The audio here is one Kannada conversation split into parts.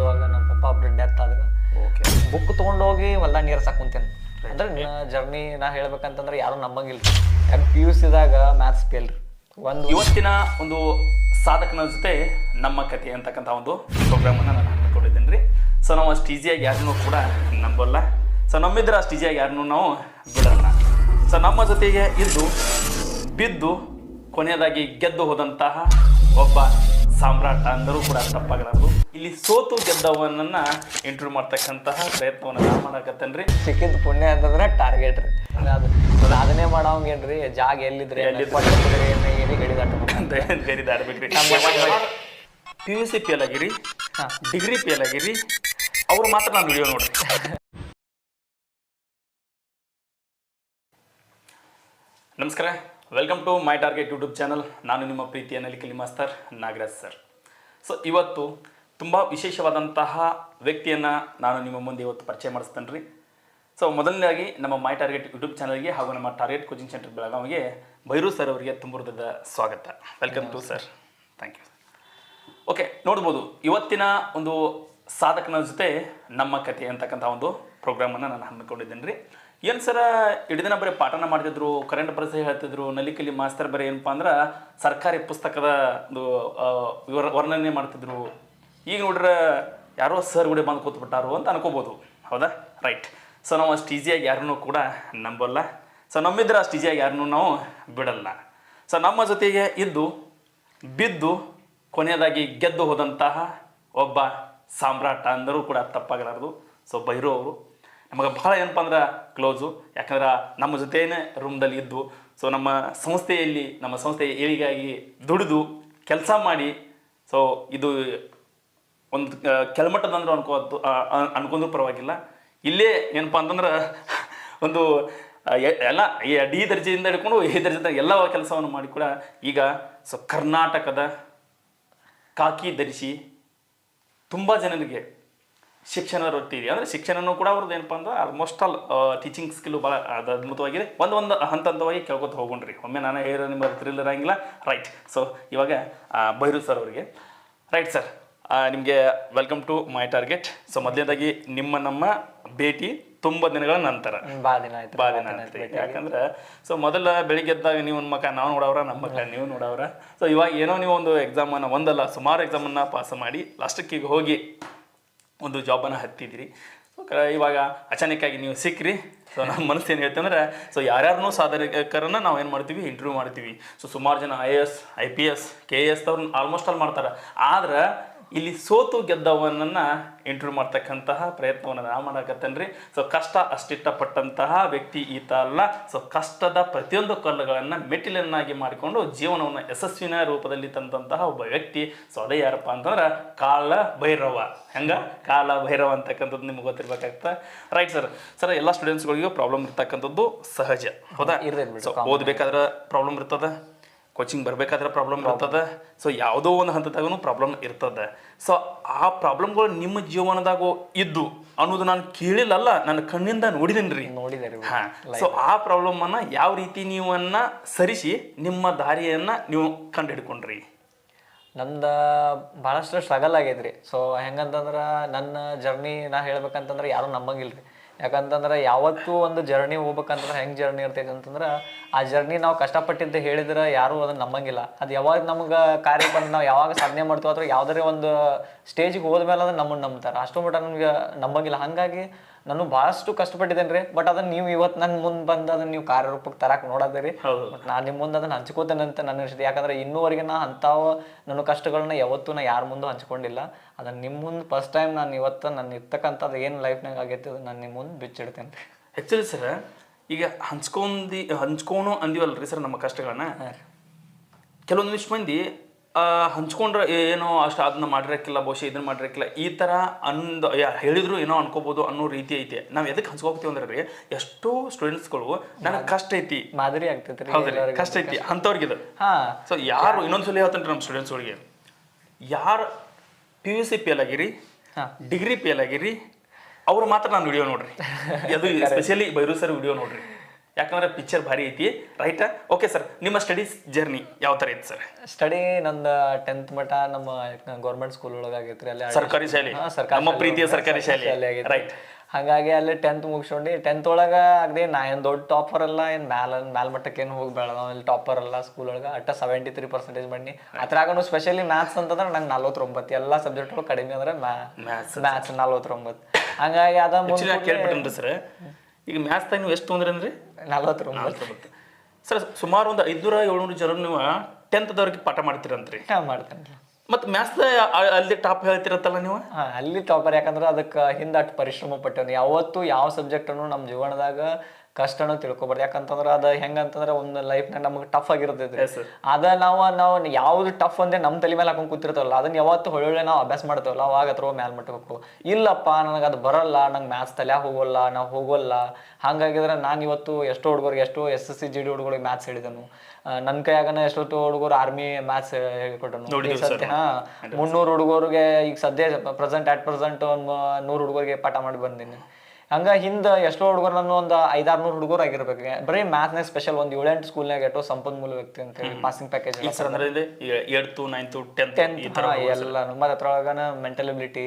ಓದುವಾಗ ನಮ್ಮ ಪಪ್ಪ ಒಬ್ರು ಡೆತ್ ಆದ್ರೆ ಓಕೆ ಬುಕ್ ತೊಗೊಂಡೋಗಿ ಹೊಲ್ದ ನೀರು ಸಾಕ್ ಕುಂತೇನೆ. ಅಂದ್ರೆ ಜರ್ನಿ ನಾ ಹೇಳ್ಬೇಕಂತಂದ್ರೆ ಯಾರು ನಂಬಂಗಿಲ್ಲ. ಯಾಕೆ ಪಿ ಯು ಸಿದಾಗ ಮ್ಯಾಥ್ಸ್ ಫೇಲ್ ರೀ. ಒಂದು ಇವತ್ತಿನ ಒಂದು ಸಾಧಕನ ಜೊತೆ ನಮ್ಮ ಕಥೆ ಅಂತಕ್ಕಂಥ ಒಂದು ಪ್ರೋಗ್ರಾಮನ್ನು ನಾನು ಹಾಕಿಕೊಂಡಿದ್ದೇನೆ ರೀ. ಸೊ ನಾವು ಅಷ್ಟು ಈಸಿಯಾಗಿ ಯಾರನ್ನೂ ಕೂಡ ನಂಬಲ್ಲ. ಸೊ ನಮ್ಮಿದ್ರೆ ಅಷ್ಟು ಈಸಿಯಾಗಿ ಯಾರನ್ನೂ ನಾವು ಬಿಡೋಲ್ಲ. ಸೊ ನಮ್ಮ ಜೊತೆಗೆ ಇದ್ದು ಬಿದ್ದು ಕೊನೆಯದಾಗಿ ಗೆದ್ದು ಹೋದಂತಹ ಒಬ್ಬ ಸಾಮ್ರಾಟ ಅಂದರೂ ಕೂಡ ತಪ್ಪಾಗಲಾರದು. ಇಲ್ಲಿ ಸೋತು ಗೆದ್ದವನನ್ನ ಇಂಟರ್ವ್ಯೂ ಮಾಡ್ತಕ್ಕಂತಹ ಪ್ರಯತ್ನವನ್ನು ನಾನು ಮಾಡಕತ್ತೇನೆ ರೀ ಸಿಕ್ಕಿದ ಪುಣ್ಯ ಅಂತಂದ್ರೆ ಟಾರ್ಗೆಟ್ ರೀ. ಅದು ಸಾಧನೆ ಮಾಡೋಂಗೇನ್ರಿ ಜಾಗ ಎಲ್ಲಿದ್ರೆ ಗಡಿ ಪಿ ಯು ಸಿ ಫೇಲ್ ಆಗಿರಿ ಡಿಗ್ರಿ ಡಿಗ್ರಿ ಎಲ್ ಆಗಿರಿ ಅವ್ರು ಮಾತ್ರ ನಾನು ವಿಡಿಯೋ ನೋಡ್ರಿ. ನಮಸ್ಕಾರ. Welcome to my target YouTube channel ನಾನು ನಿಮ್ಮ ಪ್ರೀತಿಯ ನಲಿಕಲಿ ಮಾಸ್ತರ್ ನಾಗರಾಜ್ ಸರ್. ಸೊ ಇವತ್ತು ತುಂಬ ವಿಶೇಷವಾದಂತಹ ವ್ಯಕ್ತಿಯನ್ನು ನಾನು ನಿಮ್ಮ ಮುಂದೆ ಇವತ್ತು ಪರಿಚಯ ಮಾಡಿಸ್ತೇನೆ ರೀ ಸೊ ಮೊದಲನೇದಾಗಿ ನಮ್ಮ ಮೈ ಟಾರ್ಗೆಟ್ ಯೂಟ್ಯೂಬ್ ಚಾನಲ್ಗೆ ಹಾಗೂ ನಮ್ಮ ಟಾರ್ಗೆಟ್ ಕೋಚಿಂಗ್ ಸೆಂಟರ್ ಬೆಳಗಾವಿಗೆ ಭೈರು ಸರ್ ಅವರಿಗೆ ತುಂಬ ಹೃದಯದ ಸ್ವಾಗತ. Welcome to sir thank you okay ನೋಡ್ಬೋದು. ಇವತ್ತಿನ ಒಂದು ಸಾಧಕನ ಜೊತೆ ನಮ್ಮ ಕಥೆ ಅಂತಕ್ಕಂಥ ಒಂದು ಪ್ರೋಗ್ರಾಮನ್ನು ನಾನು ಹಮ್ಮಿಕೊಂಡಿದ್ದೇನೆ ರೀ ಏನು ಸರ ದಿನ ಬರೀ ಪಾಠನ ಮಾಡ್ತಿದ್ರು ಕರೆಂಟ್ ಪರಿಸ್ಥಿತಿ ಹೇಳ್ತಿದ್ರು, ನಲಿಕಲಿ ಮಾಸ್ತರ್ ಬರೀ ಏನಪ್ಪ ಅಂದ್ರೆ ಸರ್ಕಾರಿ ಪುಸ್ತಕದ ಒಂದು ವರ್ಣನೆ ಮಾಡ್ತಿದ್ರು ಈಗ ನೋಡ್ರೆ ಯಾರೋ ಸರ್ ಕೂಡ ಬಂದು ಕೂತ್ಬಿಟ್ಟಾರು ಅಂತ ಅನ್ಕೋಬೋದು. ಹೌದಾ? ರೈಟ್ ಸೊ ನಾವು ಅಷ್ಟು ಈಸಿಯಾಗಿ ಯಾರನ್ನೂ ಕೂಡ ನಂಬಲ್ಲ. ಸೊ ನಂಬಿದ್ರೆ ಅಷ್ಟು ಈಸಿಯಾಗಿ ಯಾರನ್ನೂ ನಾವು ಬಿಡಲ್ಲ. ಸೊ ನಮ್ಮ ಜೊತೆಗೆ ಇದ್ದು, ಬಿದ್ದು, ಕೊನೆಯದಾಗಿ ಗೆದ್ದು ಹೋದಂತಹ ಒಬ್ಬ ಸಾಮ್ರಾಟ ಅಂದರೂ ಕೂಡ ತಪ್ಪಾಗಲಾರದು. ಸೊ ಬೈರೋ ಅವರು. ನಮಗೆ ಬಹಳ ಏನಪ್ಪ ಅಂದ್ರೆ ಕ್ಲೋಸು ಯಾಕಂದ್ರೆ ನಮ್ಮ ಜೊತೆನೇ ರೂಮ್ದಲ್ಲಿ ಇದ್ದು ಸೊ ನಮ್ಮ ಸಂಸ್ಥೆಯಲ್ಲಿ, ನಮ್ಮ ಸಂಸ್ಥೆಯ ಏಳಿಗಾಗಿ ದುಡಿದು ಕೆಲಸ ಮಾಡಿ ಸೊ ಇದು ಒಂದು ಕೆಳಮಟ್ಟದ ಅನ್ಕೋದು ಅನ್ಕೊಂಡ್ರು ಪರವಾಗಿಲ್ಲ. ಇಲ್ಲೇ ಏನಪ್ಪ ಅಂತಂದ್ರೆ, ಒಂದು ಎಲ್ಲ ಡಿ ದರ್ಜೆಯಿಂದ ಹಿಡ್ಕೊಂಡು ಎ ದರ್ಜೆಯಿಂದ ಎಲ್ಲ ಕೆಲಸವನ್ನು ಮಾಡಿ ಕೂಡ ಈಗ ಸೊ ಕರ್ನಾಟಕದ ಕಾಕಿ ಧರಿಸಿ ತುಂಬ ಜನರಿಗೆ ಶಿಕ್ಷಣ ವೃತ್ತಿ ಇದೆ. ಅಂದರೆ ಶಿಕ್ಷಣನೂ ಕೂಡ ಅವ್ರದ್ದು ಏನಪ್ಪ ಅಂದ್ರೆ ಆಲ್ಮೋಸ್ಟ್ ಆಲ್ ಟೀಚಿಂಗ್ ಸ್ಕಿಲ್ ಭಾಳ ಅದು ಅದ್ಭುತವಾಗಿದೆ. ಒಂದು ಒಂದು ಹಂತ ಹಂತವಾಗಿ ಕೇಳ್ಕೊತ ಹೋಗೋಣ್ರಿ ಒಮ್ಮೆ ನಾನು ಹೇಳೋ ನಿಮ್ಮ ಥ್ರಿಲ್ ಆಗಿಲ್ಲ ರೈಟ್ ಸೊ ಇವಾಗ ಬೈರು ಸರ್ ಅವರಿಗೆ. ರೈಟ್ ಸರ್ ನಿಮಗೆ welcome to my target so ಮೊದಲನೇದಾಗಿ ನಿಮ್ಮ ನಮ್ಮ ಭೇಟಿ ತುಂಬ ದಿನಗಳ ನಂತರ. ದಿನ ಆಯ್ತು. ಭಾಳ ದಿನ ಆಯ್ತು ಯಾಕಂದ್ರೆ ಸೊ ಮೊದಲ ಬೆಳಿಗ್ಗೆ ಎದ್ದಾಗ ನೀವು ಮಕ್ಕ ನಾವು ನೋಡವ್ರ ನಮ್ಮ ಮಕ್ಕ ನೀವು ನೋಡವ್ರ. ಸೊ ಇವಾಗ ಏನೋ ನೀವು ಒಂದು ಎಕ್ಸಾಮನ್ನು ಒಂದಲ್ಲ ಸುಮಾರು ಎಕ್ಸಾಮನ್ನು ಪಾಸ್ ಮಾಡಿ ಲಾಸ್ಟಕ್ಕೆ ಈಗ ಹೋಗಿ ಒಂದು ಜಾಬನ್ನು ಹತ್ತಿದ್ರಿ ಸೊ ಇವಾಗ ಅಚಾನಕ್ಕಾಗಿ ನೀವು ಸಿಕ್ಕ್ರಿ ಸೊ ನಮ್ಮ ಮನಸ್ಸು ಏನು ಹೇಳ್ತಂದ್ರೆ ಸೊ ಯಾರ್ಯಾರನ್ನೂ ಸಾಧಕರನ್ನ ನಾವು ಏನು ಮಾಡ್ತೀವಿ ಇಂಟರ್ವ್ಯೂ ಮಾಡ್ತೀವಿ. ಸೊ ಸುಮಾರು ಜನ I S I P S K S ಅವ್ರನ್ನ ಆಲ್ಮೋಸ್ಟ್ ಆಲ್ ಮಾಡ್ತಾರೆ. ಆದ್ರೆ ಇಲ್ಲಿ ಸೋತು ಗೆದ್ದವನನ್ನ ಇಂಟರ್ವ್ಯೂ ಮಾಡ್ತಕ್ಕಂತಹ ಪ್ರಯತ್ನವನ್ನು ನಾ ಮಾಡಕತ್ತೇನೆ ರೀ ಸೊ ಕಷ್ಟ ಅಷ್ಟಿಷ್ಟಪಟ್ಟಂತಹ ವ್ಯಕ್ತಿ ಈತ ಅಲ್ಲ. ಸೊ ಕಷ್ಟದ ಪ್ರತಿಯೊಂದು ಕಲ್ಲುಗಳನ್ನು ಮೆಟ್ಟಿಲನ್ನಾಗಿ ಮಾಡಿಕೊಂಡು ಜೀವನವನ್ನು ಯಶಸ್ವಿನ ರೂಪದಲ್ಲಿ ತಂದಂತಹ ಒಬ್ಬ ವ್ಯಕ್ತಿ. ಸೊ ಅದೇ ಯಾರಪ್ಪ ಅಂತಂದ್ರೆ ಕಾಲ ಭೈರವ. ಹೆಂಗ? ಕಾಲ ಭೈರವ ಅಂತಕ್ಕಂಥದ್ದು ನಿಮ್ಗೆ ಗೊತ್ತಿರ್ಬೇಕಾಗ್ತದೆ ರೈಟ್ ಸರ್ ಸರ್ ಎಲ್ಲ ಸ್ಟೂಡೆಂಟ್ಸ್ಗಳಿಗೂ ಪ್ರಾಬ್ಲಮ್ ಇರ್ತಕ್ಕಂಥದ್ದು ಸಹಜ. ಹೌದಾ? ಓದ್ಬೇಕಾದ್ರೆ ಪ್ರಾಬ್ಲಮ್ ಇರ್ತದೆ? ಕೋಚಿಂಗ್ ಬರ್ಬೇಕಾದ್ರೆ ಪ್ರಾಬ್ಲಮ್ ಇರ್ತದೆ. ಸೊ ಯಾವುದೋ ಒಂದು ಹಂತದಾಗೂ ಪ್ರಾಬ್ಲಮ್ ಇರ್ತದೆ. ಸೊ ಆ ಪ್ರಾಬ್ಲಮ್ಗಳು ನಿಮ್ಮ ಜೀವನದಾಗ ಇದ್ದು ಅನ್ನೋದು ನಾನು ಕೇಳಿಲ್ಲಲ್ಲ ನನ್ನ ಕಣ್ಣಿಂದ ನೋಡಿದ್ದೀನಿ ರೀ. ಹಾ. ಸೊ ಆ ಪ್ರಾಬ್ಲಮನ್ನು ಅನ್ನ ಯಾವ ರೀತಿ ನೀವನ್ನ ಸರಿಸಿ ನಿಮ್ಮ ದಾರಿಯನ್ನ ನೀವು ಕಂಡು ಹಿಡ್ಕೊಂಡ್ರಿ ನಂದು ಭಾಳಷ್ಟು ಸ್ಟ್ರಗಲ್ ಆಗೈತ್ರಿ. ಸೊ ಹೆಂಗಂತಂದ್ರೆ ನನ್ನ ಜರ್ನಿ ನಾ ಹೇಳ್ಬೇಕಂತಂದ್ರೆ ಯಾರೂ ನಂಬಂಗಿಲ್ಲ ರೀ ಯಾಕಂತಂದ್ರೆ ಯಾವತ್ತೂ ಒಂದು ಜರ್ನಿ ಹೋಗ್ಬೇಕಂತಂದ್ರೆ ಹೆಂಗೆ ಜರ್ನಿ ಇರ್ತೈತಿ ಅಂತಂದ್ರೆ ಆ ಜರ್ನಿ ನಾವು ಕಷ್ಟಪಟ್ಟಿದ್ದು ಹೇಳಿದ್ರೆ ಯಾರೂ ಅದನ್ನ ನಂಬಂಗಿಲ್ಲ. ಅದು ಯಾವಾಗ ನಮ್ಗೆ ಕಾರ್ಯ ಬಂದು ನಾವು ಯಾವಾಗ ಸಾಧನೆ ಮಾಡ್ತೀವಿ ಅಥವಾ ಯಾವುದೇ ಒಂದು ಸ್ಟೇಜಿಗೆ ಹೋದ್ಮೇಲೆ ಅದನ್ನು ನಮ್ಮನ್ನು ನಂಬ್ತಾರೆ. ಅಷ್ಟು ಮಟ್ಟ ನಮ್ಗೆ ನಂಬಂಗಿಲ್ಲ. ಹಾಗಾಗಿ ನಾನು ಬಹಳಷ್ಟು ಕಷ್ಟಪಟ್ಟಿದ್ದೇನೆ ರೀ ಬಟ್ ಅದನ್ನ ನೀವು ಇವತ್ತು ನನ್ನ ಮುಂದೆ ಬಂದು ಅದನ್ನ ನೀವು ಕಾರ್ಯರೂಪಕ್ಕೆ ತರಕ್ಕೆ ನೋಡೋದೇ ಹೌದು. ಬಟ್ ನಾನು ನಿಮ್ಮ ಮುಂದೆ ಅದನ್ನ ಹಂಚ್ಕೋತೇನೆ ಅಂತ ನನ್ನ ಅನಿಸಿದೆ. ಯಾಕಂದ್ರೆ ಇನ್ನೂವರೆಗೆ ನಾ ಅಂಥವು ನನ್ನ ಕಷ್ಟಗಳನ್ನ ಯಾವತ್ತೂ ನಾ ಯಾರ ಮುಂದೆ ಹಂಚ್ಕೊಂಡಿಲ್ಲ. ಅದನ್ನ ನಿಮ್ಮ ಮುಂದೆ ಫಸ್ಟ್ ಟೈಮ್ ನಾನು ಇವತ್ತು ನನ್ನ ಇರ್ತಕ್ಕಂಥದ್ದು ಏನು ಲೈಫ್ನಾಗ ಆಗೈತೆ ಅದು ನಾನು ನಿಮ್ಮ ಮುಂದೆ ಬಿಚ್ಚಿಡ್ತೇನೆ ರೀ ಆ್ಯಕ್ಚುಲಿ ಸರ್ ಈಗ ಹಂಚ್ಕೊಂಡಿ ಹಂಚ್ಕೋಣು ರೀ ಸರ್ ನಮ್ಮ ಕಷ್ಟಗಳನ್ನ. ಕೆಲವೊಂದಿಷ್ಟು ಮಂದಿ ಹಂಚ್ಕೊಂಡ್ರೆ ಏನೋ ಅಷ್ಟು ಅದನ್ನ ಮಾಡಿರಕ್ಕಿಲ್ಲ ಬಹುಶಃ ಇದನ್ನ ಮಾಡಿರಕ್ಕಿಲ್ಲ. ಈ ಥರ ಅಂದ ಯಾ- ಹೇಳಿದ್ರು ಏನೋ ಅನ್ಕೋಬೋದು ಅನ್ನೋ ರೀತಿ ಐತೆ. ನಾವು ಎದಕ್ಕೆ ಹಂಚ್ಕೋಗ್ತೀವಿ ಅಂದ್ರೆ ರೀ ಎಷ್ಟೋ ಸ್ಟೂಡೆಂಟ್ಸ್ಗಳು ನನಗೆ ಕಷ್ಟ ಐತಿ. ಮಾದರಿ ಆಗ್ತೈತಿ ಹೌದ್ರಿ ಕಷ್ಟ ಐತಿ. ಅಂಥವ್ರಿಗಿದು. ಹಾ. ಸೊ ಯಾರು ಇನ್ನೊಂದ್ಸಲ ಹೇಳ್ತಾನೆ ನಮ್ಮ ಸ್ಟೂಡೆಂಟ್ಸ್ಗಳಿಗೆ ಯಾರು ಪಿ ಯು ಸಿ ಫೇಲ್ ಆಗಿರಿ ಹಾ. ಡಿಗ್ರಿ ಫೇಲ್ ಆಗಿರಿ ಅವ್ರು ಮಾತ್ರ ನಾನು ವಿಡಿಯೋ ನೋಡ್ರಿ. ಅದು ಸ್ಪೆಷಲಿ ಬೈರು ಸರ್ ವಿಡಿಯೋ ನೋಡ್ರಿ. ಯಾಕಂದ್ರೆ ಪಿಕ್ಚರ್ ಭಾರಿ ಐತಿ. ರೈಟ್ ಓಕೆ ಸರ್ ನಿಮ್ಮ ಸ್ಟಡೀಸ್ ಜರ್ನಿ ಯಾವ ತರ ಐತಿ ಸರ್ ಸ್ಟಡಿ ನಂದ ಟೆಂತ್ ಮಟ ನಮ್ಮ ಗೌರ್ಮೆಂಟ್ ಸ್ಕೂಲ್ ಒಳಗ ಆಗೈತ್ರಿ. ಅಲ್ಲಿ ಸರ್ಕಾರಿ ಶಾಲೆ. ಹಾ, ಸರ್ಕಾರಿ ನಮ್ಮ ಶಾಲೆ ಪ್ರೀತಿಯ ಒಳಗೆ ಸರ್ಕಾರಿ ಶಾಲೆ. ರೈಟ್ ಹಂಗಾಗಿ ಅಲ್ಲಿ ಟೆಂತ್ ಮುಗಿಸ್ಕೊಂಡು ಟೆಂತ್ ಒಳಗ ಅಗದಿ ನಾ ಏನು ದೊಡ್ಡ ಟಾಪರ್ ಅಲ್ಲ ಏನು ಮ್ಯಾಲ ಮ್ಯಾಲ್ ಮಟ್ಟಕ್ಕೆ ಏನು ಹೋಗಿ ಬೆಳೆದ ಅಲ್ಲಿ ಟಾಪರ್ ಅಲ್ಲ ಸ್ಕೂಲ್ ಒಳಗ. ಅಟ್ಟ ಸೆವೆಂಟಿ ತ್ರೀ ಪರ್ಸೆಂಟೇಜ್ ಬನ್ನಿ. ಅದ್ರಾಗನು ಸ್ಪೆಷಲಿ ಮ್ಯಾಥ್ಸ್ ಅಂತಂದ್ರೆ ನಂಗೆ ನಲ್ವತ್ತೊಂಬತ್ತು ಎಲ್ಲ ಸಬ್ಜೆಕ್ಟ್ ಕಡಿಮೆ ಅಂದ್ರೆ Maths. ಮ್ಯಾಥ್ಸ್ ನಲ್ವತ್ತೊಂಬತ್ತು. ಹಂಗಾಗಿ ಅದ ಆಕ್ಚುಲಿ ಕೇಳ್ಬಿಟ್ಟನ್ರಿ ಸರ್ ಈಗ ಮ್ಯಾಥ್ಸ್ ತಾಗ ನೀವು ಎಷ್ಟು ಅಂದ್ರೆ ಅಂದ್ರಿ? ನಲ್ವತ್ತು ಸರ್ ಸುಮಾರು ಒಂದು ಐದ್ನೂರ ಏಳ್ನೂರು ಜನ ನೀವು ಟೆಂತ್ದವ್ರಿಗೆ ಪಾಠ ಮಾಡ್ತೀರಂತ್ರಿ. ಮಾಡ್ತೇನೆ ಮತ್ತು ಮ್ಯಾಥ್ಸ್ ಅಲ್ಲಿ ಟಾಪ್ ಹೇಳ್ತಿರತ್ತಲ್ಲ ನೀವು? ಅಲ್ಲಿ ಟಾಪರ್ ಯಾಕಂದ್ರೆ ಅದಕ್ಕೆ ಹಿಂದೆ ಅಷ್ಟು ಪರಿಶ್ರಮ ಪಟ್ಟೇನು ಯಾವತ್ತು ಯಾವ ಸಬ್ಜೆಕ್ಟನ್ನು ನಮ್ಮ ಜೀವನದಾಗ ಕಷ್ಟನೂ ತಿಳ್ಕೊಬಾರ್ದು. ಯಾಕಂತಂದ್ರೆ ಅದು ಹೆಂಗಂತಂದ್ರೆ ಒಂದು ಲೈಫ್ನಾಗ ನಮಗೆ ಟಫ್ ಆಗಿರ್ತೈತಿ. ಅದ ನಾವು ನಾವು ಯಾವ್ದು ಟಫ್ ಅಂದ್ರೆ ನಮ್ಮ ತಲೆ ಮೇಲೆ ಹಾಕೊಂಡು ಕೂತಿರ್ತಾವಲ್ಲ ಅದನ್ನ ಯಾವತ್ತು ಹೊಳ್ಳೊಳ್ಳೆ ನಾವು ಅಭ್ಯಾಸ ಮಾಡ್ತೇವಲ್ಲ ಅವಾಗ ಅದ್ರ ಮ್ಯಾಲ್ ಮಟ್ಟಬೇಕು ಇಲ್ಲಪ್ಪ ನನಗೆ ಅದು ಬರಲ್ಲ ನಂಗೆ ಮ್ಯಾಥ್ಸ್ ತಲೆ ಹೋಗೋಲ್ಲ ನಾವು ಹೋಗೋಲ್ಲ. ಹಂಗಾಗಿದ್ರೆ ನಾನು ಇವತ್ತು ಎಷ್ಟೋ ಹುಡುಗರಿಗೆ ಎಷ್ಟೋ S S C G D ಹುಡುಗರಿಗೆ ಮ್ಯಾಥ್ಸ್ ಹೇಳಿದನು. ನನ್ನ ಕೈಯಾಗನ ಎಷ್ಟೊತ್ತು ಹುಡುಗರು ಆರ್ಮಿ ಮ್ಯಾಥ್ಸ್ ಹೇಳ್ಕೊಟ್ಟನು. ಸದ್ಯ ಹಾ ಮುನ್ನೂರು ಹುಡುಗರಿಗೆ ಈಗ ಸದ್ಯ ಪ್ರೆಸೆಂಟ್ ಅಟ್ ಪ್ರೆಸೆಂಟ್ ಒಂದು ನೂರು ಹುಡುಗರಿಗೆ ಪಾಠ ಮಾಡಿ ಬಂದೀನಿ. ಹಂಗ ಹಿಂದ ಎಷ್ಟೋ ಹುಡುಗರು ನಾನು ಒಂದು ಐದಾರ್ನೂರು ಹುಡುಗರು ಆಗಿರ್ಬೇಕು. ಬರೀ ಮ್ಯಾಥ್ನಾಗ ಸ್ಪೆಷಲ್ ಒಂದು ಏಳೆಂಟು ಸ್ಕೂಲ್ನಾಗ ಎಷ್ಟೋ ಸಂಪನ್ಮೂಲ ವ್ಯಕ್ತಿ ಅಂತ ಹೇಳಿ ಪಾಸಿಂಗ್ ಪ್ಯಾಕೇಜ್ ಏಳ್ತು ನೈನ್ತು ಟೆಂತ್ ಥರ ಎಲ್ಲಾನು. ಮತ್ತೆ ಅದ್ರೊಳಗನ ಮೆಂಟಲ್ ಎಬಿಲಿಟಿ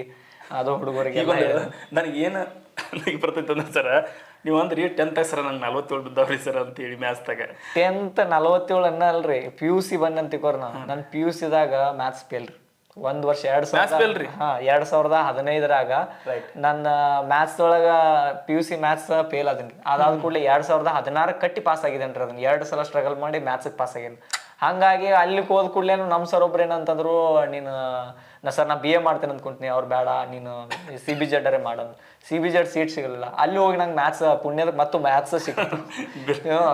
ಅದು ಹುಡುಗರಿಗೆ ನನಗೆ ಏನು ನನಗೆ ಬರ್ತೈತೆ ಅಂದ್ರೆ ಸರ್ ನೀವು ಅಂದ್ರಿ ಟೆಂತ್ ಸರ್ ನಂಗೆ ನಲ್ವತ್ತೇಳು ಬಿದ್ದಾವ್ರಿ ಸರ್ ಅಂತೇಳಿ ಮ್ಯಾಥ್ಸ್ದಾಗ ಟೆಂತ್ ನಲ್ವತ್ತೇಳು ಅನ್ನ ಅಲ್ರಿ ಪಿ ಯು ಸಿ ಬಂದ್ ಅಂತಿಕೋರ್ ನಾ ನನ್ನ ಪಿ ಯು ಸಿದಾಗ ಮ್ಯಾಥ್ಸ್ ಫೇಲ್ ರೀ. ಒಂದ್ ವರ್ಷ ಎರಡ್ ಸಾವಿರ? ಹಾ ಎರಡ್ ಸಾವಿರದ ಹದಿನೈದರಾಗ ನನ್ನ ಮ್ಯಾಥ್ಸ್ ಒಳಗ P U C maths fail ಅದೀನಿ ಅದಾದ ಕೂಡಲೇ ಎರಡ್ ಸಾವಿರದ ಹದಿನಾರು ಕಟ್ಟಿ ಪಾಸ್ ಆಗಿದ್ದೇನ್ರಿ ಅದನ್ನ. ಎರಡು ಸಲ ಸ್ಟ್ರಗಲ್ ಮಾಡಿ ಮ್ಯಾಥ್ಸ್ ಪಾಸ್ ಆಗೇನಿ. ಹಂಗಾಗಿ ಅಲ್ಲಿ ಹೋದ ಕೂಡಲೇ ನಮ್ಮ ಸರ್ ಒಬ್ರು ಏನಂತಂದ್ರು ನೀನು ನಾ ಸರ್ ನಾ ಬಿ ಎ ಮಾಡ್ತೇನೆ ಅಂದ್ಕೊಂತೀನಿ ಅವ್ರು ಬೇಡ ನೀನು ಸಿ ಬಿ ಜೆಡ್ ಅರೆ ಮಾಡೋದು ಸಿ ಬಿ ಜೆಡ್ ಸೀಟ್ ಸಿಗಲಿಲ್ಲ. ಅಲ್ಲಿ ಹೋಗಿ ನಂಗೆ ಮ್ಯಾಥ್ಸ್ ಪುಣ್ಯದ ಮತ್ತು ಮ್ಯಾಥ್ಸ್ ಸಿಕ್ತು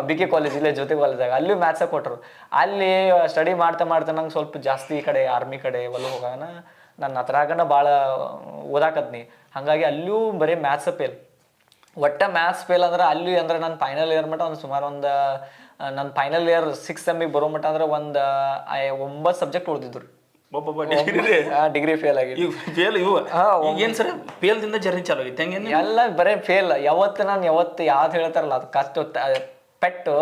ಬಿ ಕೆ ಕಾಲೇಜ್ ಇಲ್ಲೇ ಜೊತೆ ಕಾಲೇಜಾಗ ಅಲ್ಲಿ ಮ್ಯಾಥ್ಸ ಕೊಟ್ಟರು ಅಲ್ಲಿ ಸ್ಟಡಿ ಮಾಡ್ತಾ ಮಾಡ್ತಾ ನಂಗೆ ಸ್ವಲ್ಪ ಜಾಸ್ತಿ ಈ ಕಡೆ ಆರ್ಮಿ ಕಡೆ ಒಲ್ಲ ಹೋಗಾನ ನನ್ನ ಹತ್ರಾಗನ ಭಾಳ ಓದಾಕತ್ನಿ. ಹಾಗಾಗಿ ಅಲ್ಲೂ ಬರೀ ಮ್ಯಾಥ್ಸ್ ಫೇಲ್ ಒಟ್ಟ ಮ್ಯಾಥ್ಸ್ ಫೇಲ್ ಅಂದ್ರೆ ಅಲ್ಲಿ ಅಂದ್ರೆ ನಾನು ಫೈನಲ್ ಇಯರ್ ಮಟ್ಟ ಒಂದು ಸುಮಾರು ಒಂದು ನನ್ನ ಫೈನಲ್ ಇಯರ್ ಸಿಕ್ಸ್ ಸೆಮ್ಮಿಗೆ ಬರೋ ಮಟ್ಟ ಅಂದ್ರೆ ಒಂದು ಒಂಬತ್ತು ಸಬ್ಜೆಕ್ಟ್ ಉಳಿದಿದ್ರು ಡಿಗ್ರಿ ಫೇಲ್ ಆಗಿ ಫೇಲ್ ಇವು? ಏನು ಸರ್ ಫೇಲ್ದಿಂದ ಜರ್ನಿ ಚಾಲು ಆಗಿತ್ತು. ಹೆಂಗೆ ಎಲ್ಲ ಬರೇ ಫೇಲ್ ಯಾವತ್ತು ನಾನು ಯಾವತ್ತು ಯಾವ್ದು ಹೇಳ್ತಾರಲ್ಲ ಅದು ಕಷ್ಟ ಪೆಟ್ಟು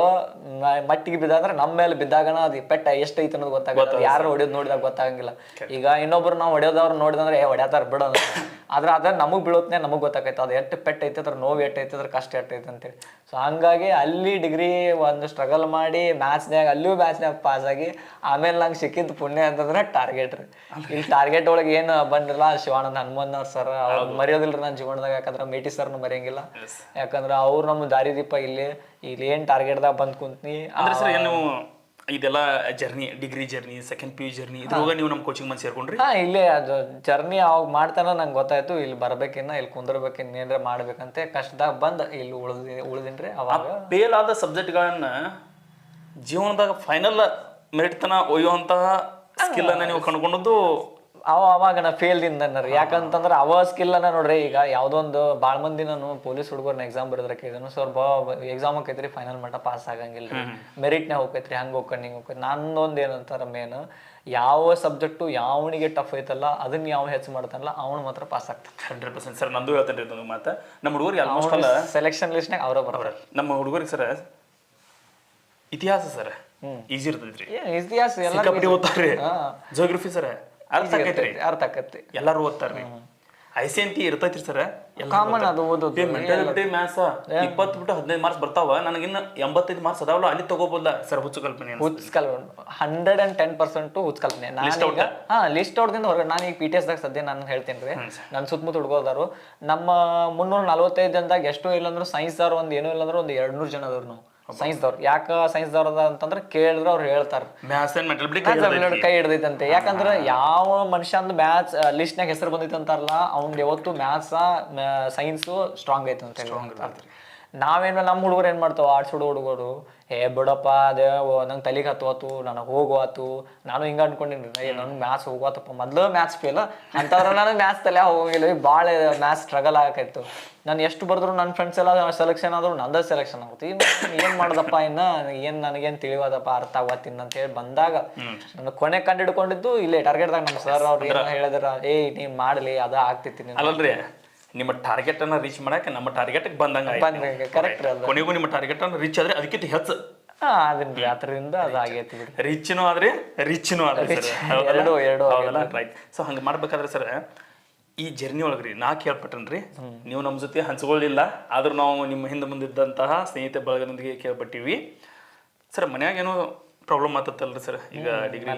ಮಟ್ಟಿಗೆ ಬಿದ್ದಂದ್ರೆ ನಮ್ಮ ಮೇಲೆ ಬಿದ್ದಾಗನ ಅದು ಪೆಟ್ಟ ಎಷ್ಟು ಐತೆ ಅನ್ನೋದು ಗೊತ್ತಾಗಲ್ಲ. ಯಾರು ಹೊಡೆಯೋದು ನೋಡಿದಾಗ ಗೊತ್ತಾಗಂಗಿಲ್ಲ. ಈಗ ಇನ್ನೊಬ್ರು ನಾವು ಹೊಡೆಯೋದವ್ರು ನೋಡಿದಂದ್ರೆ ಹೊಡ್ಯಾತಾರ ಬಿಡ ಆದ್ರೆ ಅದ ನಮಗ್ ಬೀಳೋತ್ನೆ ನಮಗ್ ಗೊತ್ತಾಗೈತೆ. ಅದು ಎಷ್ಟು ಪೆಟ್ಟ ಐತೆ ಅದ್ರ ನೋವು ಎಷ್ಟು ಐತೆ ಅದ್ರ ಕಷ್ಟ ಎಷ್ಟು ಐತೆ ಅಂತೇಳಿ. ಸೊ ಹಂಗಾಗಿ ಅಲ್ಲಿ ಡಿಗ್ರಿ ಒಂದು ಸ್ಟ್ರಗಲ್ ಮಾಡಿ ಮ್ಯಾಥ್ಸ್ನ್ಯಾಗ ಅಲ್ಲೂ ಮ್ಯಾಥ್ಸ್ನ್ಯಾಗ ಪಾಸ್ ಆಗಿ ಆಮೇಲೆ ನಂಗೆ ಸಿಕ್ಕಿದ್ದು ಪುಣ್ಯ ಅಂತಂದ್ರೆ ಟಾರ್ಗೆಟ್ ರೀ. ಇಲ್ಲಿ ಟಾರ್ಗೆಟ್ ಒಳಗೆ ಏನು ಬಂದಿಲ್ಲ ಶಿವಾನಂದ ಹನುಮನ್ನವ್ರ ಸರ್ ಅವ್ರು ರೀ ನನ್ನ ಜೀವನದಾಗ ಯಾಕಂದ್ರೆ ಮೇಟಿ ಸರ್ನು ಮರೆಯಂಗಿಲ್ಲ. ಯಾಕಂದ್ರೆ ಅವ್ರು ನಮ್ಮ ದಾರಿದೀಪ ಇಲ್ಲಿ ಇಲ್ಲಿ ಏನು ಟಾರ್ಗೆಟ್ದಾಗ ಬಂದು ಕುಂತ್ನಿ ಅಂದ್ರೆ ಸರ್ ಏನು ಇದೆಲ್ಲ journey degree journey second P U journey ಇದ್ರೊಳಗೆ ನೀವು ನಮ್ಮ ಕೋಚಿಂಗ್ ಬಂದು ಸೇರ್ಕೊಂಡ್ರಿ? ಹಾ ಇಲ್ಲೇ ಅದು ಜರ್ನಿ ಅವಾಗ ಮಾಡ್ತಾನ ನಂಗೆ ಗೊತ್ತಾಯ್ತು ಇಲ್ಲಿ ಬರ್ಬೇಕಿನ್ನ ಇಲ್ಲಿ ಕುಂದಿರ್ಬೇಕಿನ್ನ ಇನ್ನೇನಾರ ಮಾಡ್ಬೇಕಂತೆ. ಕಷ್ಟದಾಗ ಬಂದು ಇಲ್ಲಿ ಉಳ್ದಿ ಉಳ್ದಿನ್ರಿ ಅವಾಗ. ಫೇಲ್ ಆದ ಸಬ್ಜೆಕ್ಟ್ಗಳನ್ನ ಜೀವನದಾಗ ಫೈನಲ್ ಮೆರಿಟ್ ತನ ಒಯ್ಯುವಂತಹ ಸ್ಕಿಲ್ ಅನ್ನ ನೀವು ಕಂಡುಕೊಂಡದ್ದು ಅವ ಅವಾಗ ನಾ ಫೇಲ್ ದಿಂದನ್ರಿ ಯಾಕಂತಂದ್ರೆ ಅವ ಸ್ಕಿಲ್ ಅನ್ನ ನೋಡ್ರಿ ಈಗ ಯಾವ್ದೊಂದು ಭಾಳ ಮಂದಿ ನಾನು ಪೊಲೀಸ್ ಹುಡುಗರ್ನ ಎಕ್ಸಾಮ್ ಬರೆದ್ರೆ ಕೇಳಿದನು ಸರ್ ಬಾ ಎಕ್ಸಾಮ್ ಹೋಗೈತ್ರಿ ಫೈನಲ್ ಮಟ್ಟ ಪಾಸ್ ಆಗಂಗಿಲ್ಲ ಮೆರಿಟ್ನ್ಯಾಗ ಹೋಗೈತ್ರಿ ಹಂಗೆ ಹೋಗ್ಕೊಂಡು ಹಿಂಗೆ ಹೋಗ್ತೈತಿ ನಂದೊಂದು ಏನಂತಾರ ಮೇನ್ ಯಾವ ಸಬ್ಜೆಕ್ಟು ಯಾವನಿಗೆ ಟಫ್ ಐತಲ್ಲ ಅದನ್ನ ಯಾವ ಹೆಚ್ಚು ಮಾಡ್ತಾನಲ್ಲ ಅವ್ನು ಮಾತ್ರ ಪಾಸ್ ಆಗ್ತಾನೆ ಹಂಡ್ರೆಡ್ ಪರ್ಸೆಂಟ್ ಸರ್ ನಂದು ಹೇಳ್ತೇನೆ ರೀ ಮಾತು. ನಮ್ಮ ಹುಡುಗರಿಗೆ ಆಲ್ಮೋಸ್ಟ್ ಅಲ್ಲ. ಸೆಲೆಕ್ಷನ್ ಲಿಸ್ಟ್ನಾಗ ಅವರ ಬರೋರ ನಮ್ಮ ಹುಡುಗರಿಗೆ ಸರ್ ಇತಿಹಾಸ ಸರ್ ಈಜಿ ಇರ್ತೈತ್ರಿ. ಇತಿಹಾಸ ಎಲ್ಲ ಜೋಗ್ರಫಿ ಸರ್. ಅರ್ಥ ಆಕೈತ್ರಿ. ಅರ್ಥ ಆಕತ್ತಿ ಎಲ್ಲಾರು ಓದ್ತಾರ್ರಿ ಐ ಸಿ ಎನ್ ಟಿ ಇರ್ತೈತ್ರಿ ಸರ್. ಕಾಮನ್ ಅದು ಓದೋದು. ಮೆಂಟಾಲಿಟಿ ಮ್ಯಾಥ್ಸ್ ಇಪ್ಪತ್ತು ಬಿಟ್ಟು ಹದಿನೈದು ಮಾರ್ಕ್ಸ್ ಬರ್ತಾವ. ನನಗಿನ್ನ ಎಂಬತ್ತೈದು ಮಾರ್ಕ್ಸ್ ಅದಾವಲ್ಲ ಅಲ್ಲಿ ತಗೋಬೋದ ಸರ್ ಹುಚ್ಚು ಕಲ್ಪನೆ ಹುಚ್ಚು ಕಲ್ಪನೆ ಹಂಡ್ರೆಡ್ ಅಂಡ್ ಟೆನ್ ಪರ್ಸೆಂಟ್ ಹುಚ್ಚು ಕಲ್ಪನೆ ಹಾ ಲಿಸ್ಟ್ ಔಟ್ದಿಂದ ಹೊರಗೆ ನಾನು ಈಗ ಪಿ ಟಿ ಎಸ್ದಾಗ ಸದ್ಯ ನಾನು ಹೇಳ್ತೀನಿ ರೀ. ನನ್ನ ಸುತ್ತಮುತ್ತ ಹುಡುಗೋದಾರು. ನಮ್ಮ ಮುನ್ನೂರ ನಲ್ವತ್ತೈದು ಜನದಾಗ ಎಷ್ಟೋ ಸೈನ್ಸ್ ಸೈನ್ಸ್ದವ್ರು ಒಂದು ಏನೋ ಇಲ್ಲಂದ್ರೆ ಒಂದು ಎರಡು ನೂರು ಜನ ಅದಾರು ನಾವು. ಸೈನ್ಸ್ದವ್ರು. ಯಾಕೆ ಸೈನ್ಸ್ದವ್ರು ಅದ ಅಂತಂದ್ರೆ ಕೇಳಿದ್ರೆ ಅವ್ರು ಹೇಳ್ತಾರೆ. ಕೈ ಹಿಡ್ದೈತಂತೆ. ಯಾಕಂದ್ರೆ ಯಾವ ಮನುಷ್ಯಂದು ಮ್ಯಾಥ್ಸ್ ಲಿಸ್ಟ್ನಾಗ ಹೆಸರು ಬಂದೈತೆ ಅಂತಾರಲ್ಲ ಅವ್ನ್ ಯಾವತ್ತು ಮ್ಯಾಥ್ಸ್ ಸೈನ್ಸು ಸ್ಟ್ರಾಂಗ್ ಐತೆ ಅಂತ ಹೇಳಿ ನಾವೇನು ನಮ್ಮ ಹುಡುಗರು ಏನು ಮಾಡ್ತಾವೆ? ಆರ್ಟ್ಸ್ ಹುಡುಗ ಹುಡುಗರು. ಏ ಬಿಡಪ್ಪ ಅದೇ ನಂಗೆ ತಲೆಗೆ ಹತ್ತುವತ್ತು ನನಗೆ ಹೋಗುವಾತು ನಾನು ಹಿಂಗೆ ಅನ್ಕೊಂಡಿನಿ. ಏ ನಂಗೆ ಮ್ಯಾಥ್ಸ್ ಹೋಗುವತ್ತಪ್ಪ. ಮೊದಲು ಮ್ಯಾಥ್ಸ್ ಫೇಲ್ ಅಂಥವ್ರ ನನಗೆ ಮ್ಯಾಥ್ಸ್ ತಲೆ ಹೋಗಂಗಿಲ್ಲ. ಭಾಳ ಮ್ಯಾಥ್ಸ್ ಸ್ಟ್ರಗಲ್ ಆಗೈತು ನಾನು ಎಷ್ಟು ಬರೆದ್ರು ನನ್ನ ಫ್ರೆಂಡ್ಸ್ ಎಲ್ಲ ಸೆಲೆಕ್ಷನ್ ಆದ್ರು ನಂದ ಸೆಲೆಕ್ಷನ್ ಆಗುತ್ತೆ. ಇನ್ನು ಏನು ಮಾಡ್ದಪ್ಪ ಇನ್ನ? ಏನು ನನಗೇನು ತಿಳಿಯೋದಪ್ಪ ಅರ್ಥ ಆಗತ್ತಿನ ಅಂತ ಹೇಳಿ ಬಂದಾಗ ನನ್ನ ಕೊನೆ ಕಂಡು ಹಿಡ್ಕೊಂಡಿದ್ದು ಇಲ್ಲೇ ಟಾರ್ಗೆಟ್ದಾಗ ನಮ್ಮ ಸರ್ ಅವ್ರು ಏನು ಹೇಳಿದ್ರ ಏಯ್ ನೀವು ಮಾಡಲಿ ಅದು ಆಗ್ತಿತ್ತು ನೀನು ಅಲ್ಲಲ್ರಿ? ನಿಮ್ಮ ಟಾರ್ಗೆಟ್ ಅನ್ನ ರೀಚ್ ಮಾಡಕ್ಕೆ ನಮ್ಮ ಟಾರ್ಗೆಟ್ ಬಂದಂಗ ರೀ ಕೊನೆಗೂ ನಿಮ್ಮ ಟಾರ್ಗೆಟ್ ಅನ್ನ ರೀಚ್ ಆದ್ರೆ ಅದಕ್ಕಿಂತ ಹೆಚ್ಚು. ಅದನ್ನ ಅದರಿಂದ ಅದಾಗೈತಿ ರಿಚ್ನು ಆದ್ರೆ ರಿಚ್ನು ಆದ್ರೆ ಎರಡು ಎರಡು ಹೌದಲ್ಲ? ರೈಟ್ ಸೊ ಹಂಗೆ ಮಾಡ್ಬೇಕಾದ್ರೆ ಸರ್ ಈ ಜರ್ನಿ ಒಳಗ್ರಿ ನಾ ಕೇಳ್ಪಟ್ಟನ್ರಿ. ನೀವು ನಮ್ಮ ಜೊತೆ ಹಂಚ್ಕೊಳ್ಳಿಲ್ಲ ಆದ್ರೂ ನಾವು ನಿಮ್ಮ ಹಿಂದೆ ಮುಂದಿದ್ದಂತಹ ಸ್ನೇಹಿತ ಬಳಗದೊಂದಿಗೆ ಕೇಳ್ಪಟ್ಟಿವಿ. ಸರ್ ಮನ್ಯಾಗ ಏನೋ ಪ್ರಾಬ್ಲಮ್ ಆತತ್ತಲ್ರಿ ಸರ್ ಈಗ ಡಿಗ್ರಿ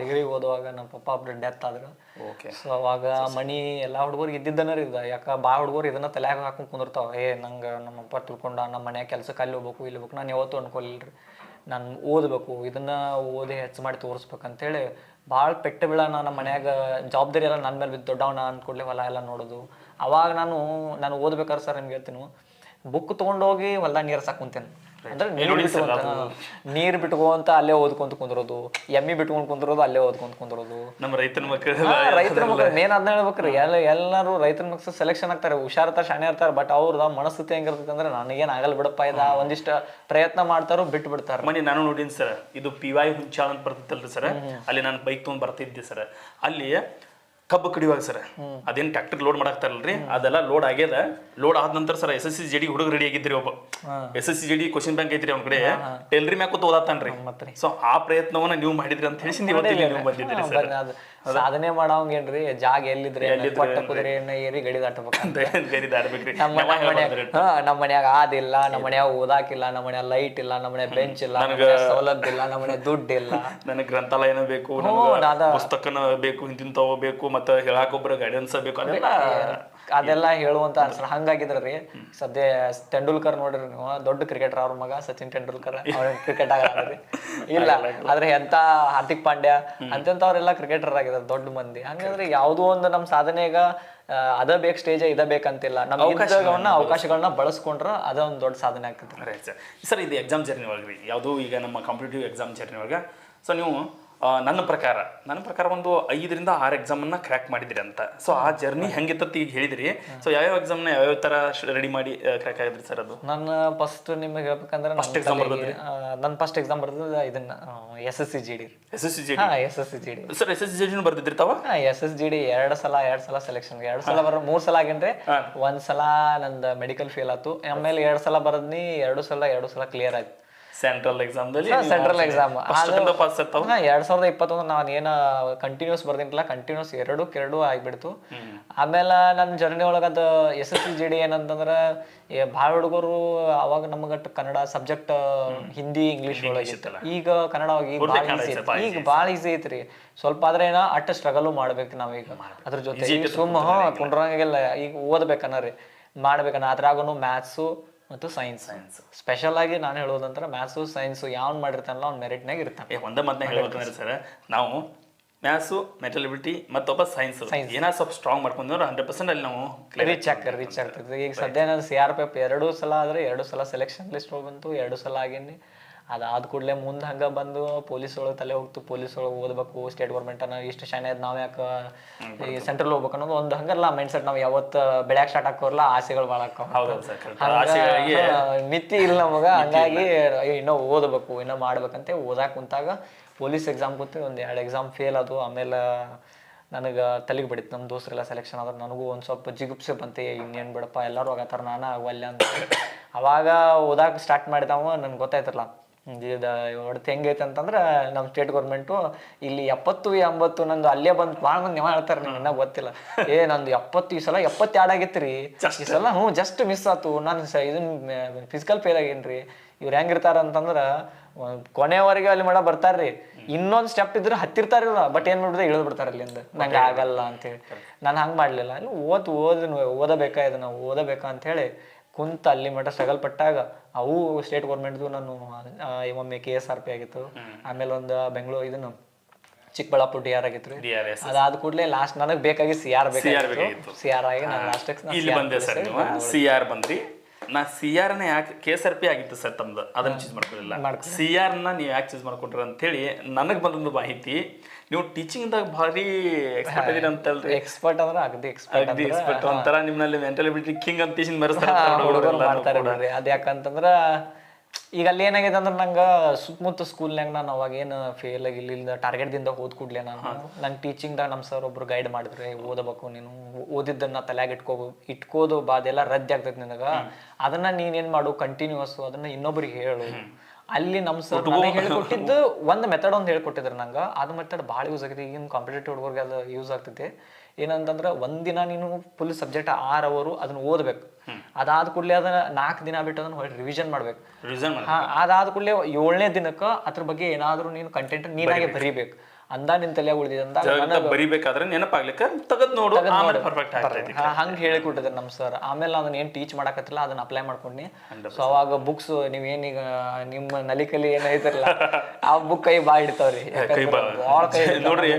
ಡಿಗ್ರಿ ಓದುವಾಗ ನಮ್ಮ ಪಪ್ಪ ಒಬ್ರು ಡೆತ್ ಆದ್ರು. ಓಕೆ ಸೊ ಅವಾಗ ಮನಿ ಎಲ್ಲ ಹುಡುಗರಿಗೆ ಇದ್ದಿದ್ದನ ರೀ ಇದ ಯಾಕ ಬಾ ಹುಡುಗರು ಇದನ್ನ ತಲೆಯಾಗ ಹಾಕೊಂಡು ಕುಂದಿರ್ತಾವ. ಏ ನಂಗೆ ನಮ್ಮಪ್ಪ ತಿಳ್ಕೊಂಡ ನಮ್ಮ ಮನ್ಯಾಗ ಕೆಲ್ಸಕ್ಕೆ ಅಲ್ಲಿ ಹೋಗ್ಬೇಕು ಇಲ್ಲಿ ಹೋಗ್ಬೇಕು ನಾನು ಯಾವತ್ತು ಅನ್ಕೊಲಿಲ್ರಿ. ನಾನು ಓದಬೇಕು ಇದನ್ನ ಓದಿ ಹೆಚ್ಚು ಮಾಡಿ ತೋರಿಸ್ಬೇಕಂತೇಳಿ ಭಾಳ ಪೆಟ್ಟ ಬೀಳ ನಮ್ಮ ಮನ್ಯಾಗ ಜವಾಬ್ದಾರಿ ಎಲ್ಲ ನನ್ನ ಮೇಲೆ ಬಿದ್ದು ದೊಡ್ಡವನ ಅಂದ್ಕೊಡ್ಲಿ ಹೊಲ ಎಲ್ಲ ನೋಡೋದು. ಅವಾಗ ನಾನು ನಾನು ಓದ್ಬೇಕಾದ್ರೆ ಸರ್ ನಿಮ್ಗೆ ಹೇಳ್ತೀನಿ. ಬುಕ್ ತೊಗೊಂಡೋಗಿ ಹೊಲ್ದಾಗ ನೀರು ಕುಂತೇನೆ. ಅಂದ್ರೆ ನೀರು ಬಿಟ್ಕೊಂತ ನೀರು ಬಿಟ್ಕೊಂತ ಅಲ್ಲೇ ಓದ್ಕೊಂತ ಕುಂದ್ರೋದು ಎಮ್ಮಿ ಬಿಟ್ಕೊಂಡ್ ಕುಂದ್ರೋದು ಅಲ್ಲೇ ಓದ್ಕೊಂತ ಕುಂದ್ರೋದು. ನಮ್ಮ ರೈತನ ಮಕ್ಕಳು ರೈತರ ಮಕ್ಕಳು ಮೇನ್ ಅದನ್ನ ಹೇಳ್ಬೇಕ್ರಿ. ಎಲ್ಲ ಎಲ್ಲರೂ ರೈತರ ಮಕ್ಳು ಸೆಲೆಕ್ಷನ್ ಆಗ್ತಾರೆ ಹುಷಾರ್ತಾರ ಶಾಣೆ ಇರ್ತಾರೆ ಬಟ್ ಅವ್ರದ ಮನಸ್ಥಿತಿ ಹೆಂಗಿರ್ತೈತೆ ಅಂದ್ರೆ ನನಗೇನು ಆಗಲ್ಲ ಬಿಡಪ್ಪ ಇದ ಒಂದಿಷ್ಟ ಪ್ರಯತ್ನ ಮಾಡ್ತಾರೋ ಬಿಟ್ಟು ಬಿಡ್ತಾರೆ ಮನೆ ನಾನು ನೋಡಿನಿ ಸರ್ ಇದು ಪಿ ವೈ ಹುಂಚಾಳ್ ಅಂತ ಬರ್ತಿತ್ತಲ್ರಿ ಸರ್ ಅಲ್ಲಿ ನಾನು ಬೈಕ್ ತೊಗೊಂಡ್ ಬರ್ತಿದ್ದೆ ಸರ್. ಅಲ್ಲಿ ಕಬ್ಬು ಕಡಿಯುವಾಗ ಸರ್ ಅದೇನ್ ಟ್ರ್ಯಾಕ್ಟರ್ ಲೋಡ್ ಮಾಡಾಕ್ತಾರಲ್ರಿ? ಅದೆಲ್ಲ ಲೋಡ್ ಆಗ್ಯದ. ಲೋಡ್ ಆದ ನಂತರ sir S S C G D ಹುಡುಗ ರೆಡಿ ಆಗಿದ್ರಿ ಒಬ್ಬ. S S C G D question bank ಐತ್ರಿ ಅವ್ನ ಕಡೆ. ಟೆಲ್ರಿ ಮ್ಯಾಕ್ ಕೂತ್ ಓದಾತಾನ್ರಿ. ಸೊ ಆ ಪ್ರಯತ್ನವನ್ನ ನೀವು ಮಾಡಿದ್ರಿ ಅಂತ ಹೇಳಿ ನೀವು ಬಂದಿದ್ದೀರಿ ಸರ್. ಸಾಧನೆ ಮಾಡವಂಗೇನ್ರಿ ಜಾಗ ಎಲ್ಲಿದ್ರೆ ಪಟ್ಟ ಏರಿ ಗಡಿ ದಾಟಬೇಕಂತ. ನಮ್ಮ ಮನ್ಯಾಗ ಆದಿಲ್ಲ ನಮ್ಮ ಮನ್ಯಾಗ ಓದಾಕಿಲ್ಲ ನಮ್ಮ ಮನ್ಯಾಗ ಲೈಟ್ ಇಲ್ಲ ನಮ್ಮ ಮನ್ಯಾಗ ಬೆಂಚ್ ಇಲ್ಲ ಸೌಲಭ್ಯ ಇಲ್ಲ ನಮ್ಮ ಮನ್ಯಾಗ ದುಡ್ಡು ಇಲ್ಲ. ನನಗೆ ಗ್ರಂಥಾಲಯನ ಬೇಕು ಪುಸ್ತಕನ ಬೇಕು ಇಂತಿಂತವ ಬೇಕು ಮತ್ತೆ ಹೇಳಾಕೊಬ್ಬರ ಗೈಡೆನ್ಸ್ ಬೇಕು ಅದೆಲ್ಲ ಅದೆಲ್ಲ ಹೇಳುವಂತ ಅನ್ಸಲ್ಲ. ಹಂಗಾಗಿದ್ರಿ ಸದ್ಯ ತೆಂಡೂಲ್ಕರ್ ನೋಡ್ರಿ ನೀವು. ದೊಡ್ಡ ಕ್ರಿಕೆಟರ್ ಅವ್ರ ಮಗ ಸಚಿನ್ ತೆಂಡೂಲ್ಕರ್. ಅವ್ರ ಕ್ರಿಕೆಟ್ ಆಗಾದ್ರಿ ಇಲ್ಲ. ಆದ್ರೆ ಎಂತ ಹಾರ್ದಿಕ್ ಪಾಂಡ್ಯ ಅಂತಂತವ್ರೆಲ್ಲ ಕ್ರಿಕೆಟರ್ ಆಗಿದ್ದಾರೆ ದೊಡ್ಡ ಮಂದಿ. ಹಂಗಂದ್ರೆ ಯಾವ್ದೋ ಒಂದು ನಮ್ ಸಾಧನೆಗ ಅದ ಬೇಕ್ ಸ್ಟೇಜ್ ಇದ ಬೇಕಂತಿಲ್ಲ ನಮ್ಮ ಅವಕಾಶಗಳನ್ನ ಅವಕಾಶಗಳನ್ನ ಬಳಸ್ಕೊಂಡ್ರ ಅದ ಒಂದು ದೊಡ್ಡ ಸಾಧನೆ ಆಗ್ತದೆ ಸರ್ ಇದು ಎಕ್ಸಾಮ್ ಜರ್ನಿ ಒಳಗೆ ಯಾವುದು ಈಗ ನಮ್ಮ ಕಾಂಪಿಟೇಟಿವ್ ಎಕ್ಸಾಮ್ ಜರ್ನಿ ಒಳಗೆ. ಸೊ ನೀವು ನನ್ನ ಪ್ರಕಾರ ನನ್ನ ಪ್ರಕಾರ ಒಂದು ಐದರಿಂದ ಆರು ಅನ್ನ ಕ್ರ್ಯಾಕ್ ಮಾಡಿದ್ರಿ ಅಂತ. ಸೊ ಆ ಜರ್ನಿ ಹೆಂಗಿತ್ತಂತ ಈಗ ಹೇಳಿದ್ರಿ. ಸೊ ಯಾವ್ಯಾವ ಯಾವ ಯಾವ್ಯಾವ ತರ ರೆಡಿ ಮಾಡಿ ಕ್ರ್ಯಾಕ್ ಆಗಿದ್ರಿ ಸರ್ ಅದು? ನನ್ನ ಫಸ್ಟ್ ನಿಮಗೆ ಹೇಳ್ಬೇಕಂದ್ರೆ ಫಸ್ಟ್ ಎಕ್ಸಾಮ್? ನನ್ನ ಫಸ್ಟ್ ಎಕ್ಸಾಮ್ ಬರ್ದದ ಇದನ್ನ S S C G D S S C G S S C G D sir S S C D ಬರ್ದಿದ್ರಿ ತಾವ? ಎಸ್ ಎಸ್ ಜಿ ಡಿ ಎರಡು ಸಲ ಎರಡು ಸಲ ಸೆಲೆಕ್ಷನ್ ಎರಡು ಸಲ ಬರೋ ಮೂರ್ ಸಲ ಆಗೇನ್ರಿ. ಒಂದ್ ಸಲ ನಂದ ಮೆಡಿಕಲ್ ಫೇಲ್ ಆತು ಆಮೇಲೆ ಎರಡು ಸಲ ಬರದ್ನಿ ಎರಡು ಸಲ ಎರಡು ಸಲ ಕ್ಲಿಯರ್ ಆಯ್ತು. ಸೆಂಟ್ರಲ್ ಎಕ್ಸಾಮ್ ಸೆಂಟ್ರಲ್ ಎಕ್ಸಾಮ್ ಎರಡ್ ಸಾವಿರದ ಇಪ್ಪತ್ತೊಂದು ನಾನು ಏನ ಕಂಟಿನ್ಯೂಸ್ ಬರ್ದಿನಲ್ಲ ಕಂಟಿನ್ಯೂಸ್ ಎರಡು ಕೆರಡು ಆಗ್ಬಿಡ್ತು. ಆಮೇಲೆ ನನ್ನ ಜರ್ನಿ ಒಳಗ ಅದು S S C G D ಏನಂತಂದ್ರ ಭಾಳ ಹುಡುಗರು ಅವಾಗ ನಮಗಟ್ಟು ಕನ್ನಡ ಸಬ್ಜೆಕ್ಟ್ ಹಿಂದಿ ಇಂಗ್ಲಿಷ್ ಒಳಗಿತ್ತು. ಈಗ ಕನ್ನಡ ಹೋಗಿ ಈಗ ಭಾಳ ಈಸಿ ಐತ್ರಿ. ಸ್ವಲ್ಪ ಆದ್ರೆ ಏನ ಅಟ್ಟ ಸ್ಟ್ರಗಲ್ ಮಾಡ್ಬೇಕು ನಾವೀಗ ಅದ್ರ ಜೊತೆ ಸುಮ್ಮ ಕುಂಡ್ರಂಗಿಲ್ಲ. ಈಗ ಓದ್ಬೇಕನ್ನರಿ ಮಾಡ್ಬೇಕನ್ನ ಅದ್ರಾಗೂ ಮ್ಯಾಥ್ಸು ಮತ್ತು ಸೈನ್ಸ್. ಸ್ಪೆಷಲ್ ಆಗಿ ನಾನು ಹೇಳೋದಂದ್ರೆ ಮ್ಯಾಥ್ಸು ಸೈನ್ಸ್ ಯಾವ್ ಮಾಡಿರ್ತಾನಲ್ಲ ಅವ್ನ ಮೆರಿಟ್ನಾಗ ಇರ್ತಾನೆ. ಒಂದೇ ಮಾತನ್ನ ಹೇಳ್ಬೇಕಂದ್ರೆ ಸರ್ ನಾವು ಮ್ಯಾಥ್ಸು ಮೆಟಲಿಬಿಲಿಟಿ ಮತ್ತೊಬ್ಬ ಸೈನ್ಸ್ ಏನಾದ್ರು ಸ್ವಲ್ಪ ಸ್ಟ್ರಾಂಗ್ ಮಾಡ್ಕೊಂಡ್ರೆ ಹಂಡ್ರೆಡ್ ಪರ್ಸೆಂಟ್ ಅಲ್ಲಿ ನಾವು ರೀಚ್ ಆಗ್ತಾರೆ ರೀಚ್ ಆಗ್ತದೆ. ಈಗ ಸದ್ಯ ನಾನು ಸಿ ಆರ್ ಪಿ ಎಫ್ ಎರಡು ಸಲ ಆದ್ರೆ ಎರಡು ಸಲ ಸೆಲೆಕ್ಷನ್ ಲಿಸ್ಟ್ ಬಂತು ಎರಡು ಸಲ ಆಗೇನಿ ಅದಾದ ಕೂಡಲೇ ಮುಂದೆ ಹಂಗ ಬಂದು ಪೊಲೀಸ್ ಒಳಗೆ ತಲೆ ಹೋಗ್ತು ಪೊಲೀಸ್ ಒಳಗೆ ಓದಬೇಕು ಸ್ಟೇಟ್ ಗೌರ್ಮೆಂಟ್ ಅನ್ನೋ ಇಷ್ಟು ಶಾನೆ ನಾವು ಯಾಕೆ ಈ ಸೆಂಟ್ರಲ್ ಹೋಗ್ಬೇಕು ಅನ್ನೋದು ಒಂದು ಹಂಗಲ್ಲ ಮೈಂಡ್ ಸೆಟ್ ನಾವು ಯಾವತ್ತು ಬೆಳ್ಯಾಕ್ ಸ್ಟಾರ್ಟ್ ಹಾಕೋರ್ಲ ಆಸೆಗಳು ಭಾಳ ಹಂಗ ಮಿತಿ ಇಲ್ಲ ನಮಗೆ. ಹಂಗಾಗಿ ಅಯ್ಯೋ ಇನ್ನೂ ಓದಬೇಕು ಇನ್ನೂ ಮಾಡ್ಬೇಕಂತ ಓದಾಕೆ ಕುಂತಾಗ ಪೊಲೀಸ್ ಎಕ್ಸಾಮ್ ಕೂತು ಒಂದು ಎರಡು ಎಕ್ಸಾಮ್ ಫೇಲ್ ಅದು ಆಮೇಲೆ ನನಗೆ ತಲೆಗೆ ಬಿಡಿತ್ತು ನಮ್ಮ ದೋಸ್ತರೆಲ್ಲ ಸೆಲೆಕ್ಷನ್ ಆದ್ರೆ ನನಗೂ ಒಂದು ಸ್ವಲ್ಪ ಜಿಗುಪ್ಸೆ ಬಂತೆ ಇನ್ನೇನು ಬಿಡಪ್ಪ ಎಲ್ಲರೂ ಆಗತ್ತಾರ ನಾನು ಆಗವಲ್ಲ ಅಂತ. ಅವಾಗ ಓದಾಕ ಸ್ಟಾರ್ಟ್ ಮಾಡಿದವ ನನ್ಗೆ ಗೊತ್ತಾಯ್ತಲ್ಲ. ಇದು ಹೊಡ್ತು ಹೆಂಗೈತೆ ಅಂತಂದ್ರೆ ನಮ್ಮ ಸ್ಟೇಟ್ ಗೌರ್ಮೆಂಟು ಇಲ್ಲಿ ಎಪ್ಪತ್ತು ಎಂಬತ್ತು ನಂದು ಅಲ್ಲೇ ಬಂದು ಭಾಳ ಮಂದಿ ನೀವು ಹೇಳ್ತಾರೆ ನಿಮ್ಗೆ ಗೊತ್ತಿಲ್ಲ. ಏ, ನಂದು ಎಪ್ಪತ್ತು ಈ ಸಲ ಎಪ್ಪತ್ತೆರಡು ಆಗೈತೆ ಈ ಸಲ ಹ್ಞೂ ಜಸ್ಟ್ ಮಿಸ್ ಆತು. ನಾನು ಸ ಇದನ್ನ ಫಿಸಿಕಲ್ ಫೇಲ್ ಆಗೇನ್ರಿ. ಇವ್ರು ಹೆಂಗಿರ್ತಾರ ಅಂತಂದ್ರ ಕೊನೆವರೆಗೆ ಅಲ್ಲಿ ಮಾಡ ಬರ್ತಾರ್ರಿ. ಇನ್ನೊಂದ್ ಸ್ಟೆಪ್ ಇದ್ರೆ ಹತ್ತಿರ್ತಾರಿಲ್ಲ. ಬಟ್ ಏನ್ ಮಾಡಿದ್ರೆ ಇಳಿದು ಬಿಡ್ತಾರೆ ಅಲ್ಲಿಂದ ನಂಗೆ ಆಗಲ್ಲ ಅಂತೇಳಿ ನಾನು ಹಂಗೆ ಮಾಡ್ಲಿಲ್ಲ. ಓದ್ ಓದ್ ಓದಬೇಕಾ ಇದನ್ನ? ಓದಬೇಕಾ ಅಂತ ಹೇಳಿ ಕುಂತ ಅಲ್ಲಿ ಮಟ್ಟ ಸ್ಟ್ರಗಲ್ ಪಟ್ಟಾಗ ಅವು ಸ್ಟೇಟ್ ಗೌರ್ಮೆಂಟ್ದು ನಾನು ಒಮ್ಮೆ ಕೆ ಎಸ್ ಆರ್ ಪಿ ಆಗಿತ್ತು. ಆಮೇಲೆ ಒಂದು ಬೆಂಗಳೂರು ಇದನ್ನು ಚಿಕ್ಕಬಳ್ಳಾಪುರ ಡಿ ಆರ್ ಆಗಿತ್ತು ಅದಾದ ಕೂಡಲೇ ಲಾಸ್ಟ್ ನನಗೆ ಬೇಕಾಗಿ ಸಿ ಆರ್ ಬೇಕಾಗಿತ್ತು. ಸಿ ಆರ್ ಆಗಿ ನಾನು ಲಾಸ್ಟ್ ಇಲ್ಲಿ ಬಂದೆ ಸರ್ ನೀವು. ಸಿ ಆರ್ ಬಂದ್ರಿ. ನಾ ಸಿ ಆರ್ನ ಯಾಕೆ ಕೆ ಎಸ್ ಆರ್ ಪಿ ಆಗಿತ್ತು ಸರ್ ತಮ್ದು. ಅದನ್ನ ಚೂಸ್ ಮಾಡ್ಕೊಳ್ಳಿಲ್ಲ ಸಿ ಆರ್ನ ನೀವು ಯಾಕೆ ಚೂಸ್ ಮಾಡ್ಕೊಂಡ್ರಿ ಅಂತೇಳಿ ನನಗೆ ಬಂದೊಂದು ಮಾಹಿತಿ. ನೀವು ಟೀಚಿಂಗ್ ದಾಗ ಭಾರಿ ಎಕ್ಸ್ಪರ್ಟ್ ಇದೀರ ಅಂತಲ್ರಿ. ಎಕ್ಸ್ಪರ್ಟ್ ಅಂದ್ರೆ ಅಗದಿ ಎಕ್ಸ್ಪರ್ಟ್ ಅಗದಿ ಎಕ್ಸ್ಪರ್ಟ್ ಒಂಥರ ನಿಮ್ಮಲ್ಲಿ ಮೆಂಟಲಿಬಿಲಿಟಿ ಕಿಂಗ್ ಅಂತ ಟೀಚಿಂಗ್ ಬಿಡ್ರಿ ಅದ್ ಯಾಕಂತಂದ್ರ ಈಗ ಅಲ್ಲಿ ಏನಾಗಿದೆ ಅಂದ್ರೆ ನಂಗೆ ಸುತ್ತಮುತ್ತ ಸ್ಕೂಲ್ನಾಗ ನಾನು ಅವಾಗ ಏನು ಫೇಲ್ ಆಗಿ ಇಲ್ಲಿಂದ ಟಾರ್ಗೆಟ್ದಿಂದ ಓದ್ ಕೂಡ್ಲೆ ನಾನು ನಂಗೆ ಟೀಚಿಂಗ್ದಾಗ ನಮ್ಮ ಸರ್ ಒಬ್ರು ಗೈಡ್ ಮಾಡಿದ್ರೆ ಓದಬೇಕು ನೀನು ಓದಿದ್ದನ್ನ ತಲೆಯಾಗ ಇಟ್ಕೋ ಇಟ್ಕೋದು ಬಾದೆಲ್ಲ ರದ್ದಿ ಆಗ್ತೈತೆ ನಿನಗ. ಅದನ್ನ ನೀನೇನ್ ಮಾಡು ಕಂಟಿನ್ಯೂಸ್ ಅದನ್ನ ಇನ್ನೊಬ್ರಿಗೆ ಹೇಳು. ಅಲ್ಲಿ ನಮ್ಮ ಸರ್ ಹೇಳ್ಕೊಟ್ಟಿದ್ದು ಒಂದು ಮೆಥಡ್ ಒಂದು ಹೇಳ್ಕೊಟ್ಟಿದ್ರು ನಂಗೆ. ಅದು ಮೆಥಡ್ ಬಹಳ ಯೂಸ್ ಆಗುತ್ತೆ ಈಗಿನ ಕಾಂಪಿಟೇಟಿವ್ ಹುಡುಗರಿಗೆ ಅದು ಯೂಸ್ ಆಗ್ತೈತಿ. ಏನಂತಂದ್ರೆ ಒಂದಿನ ನೀನು ಫುಲ್ ಸಬ್ಜೆಕ್ಟ್ ಆರ್ ಅವರು ಅದನ್ನ ಓದ್ಬೇಕು. ಅದಾದ ಕೂಡಲೇ ಅದನ್ನ ನಾಲ್ಕು ದಿನ ಬಿಟ್ಟು ಅದನ್ನ ಹೊಳ್ಳಿ ರಿವಿಷನ್ ಮಾಡ್ಬೇಕು. ಹಾ ಅದಾದ ಕೂಡಲೇ ಏಳನೇ ದಿನಕ್ಕೆ ಅದ್ರ ಬಗ್ಗೆ ಏನಾದ್ರೂ ನೀನು ಕಂಟೆಂಟ್ ನೀನಾಗೆ ಬರೀಬೇಕು. ಅಂದ ನಿನ್ ತಲೆ ಉಳಿದಿದೆ ಬರಿಬೇಕಾದ್ರೆ ನೆನಪಾಗ್ಲಿಕ್ಕೆ ತೆಗೆದ್ ನೋಡು ಆಮೇಲೆ ಪರ್ಫೆಕ್ಟ್ ಆಗ್ತೈತಿ. ಹಂಗ್ ಹೇಳಿಕೊಟ್ಟಿದ್ರು ನಮ್ ಸರ್ ಆಮೇಲೆ ಅದನ್ನ ಏನ್ ಟೀಚ್ ಮಾಡಕತ್ತಿಲ್ಲ ಅದನ್ನ ಅಪ್ಲೈ ಮಾಡ್ಕೊಂಡಿ. ಸೊ ಅವಾಗ ಬುಕ್ಸ್ ನೀವೇನೀಗ ನಿಮ್ಮ ನಲಿಕಲಿ ಏನೈತಿರಲ್ಲ ಆ ಬುಕ್ ಕೈ ಬಾ ಇಡ್ತಾವ್ರಿ ನೋಡ್ರಿ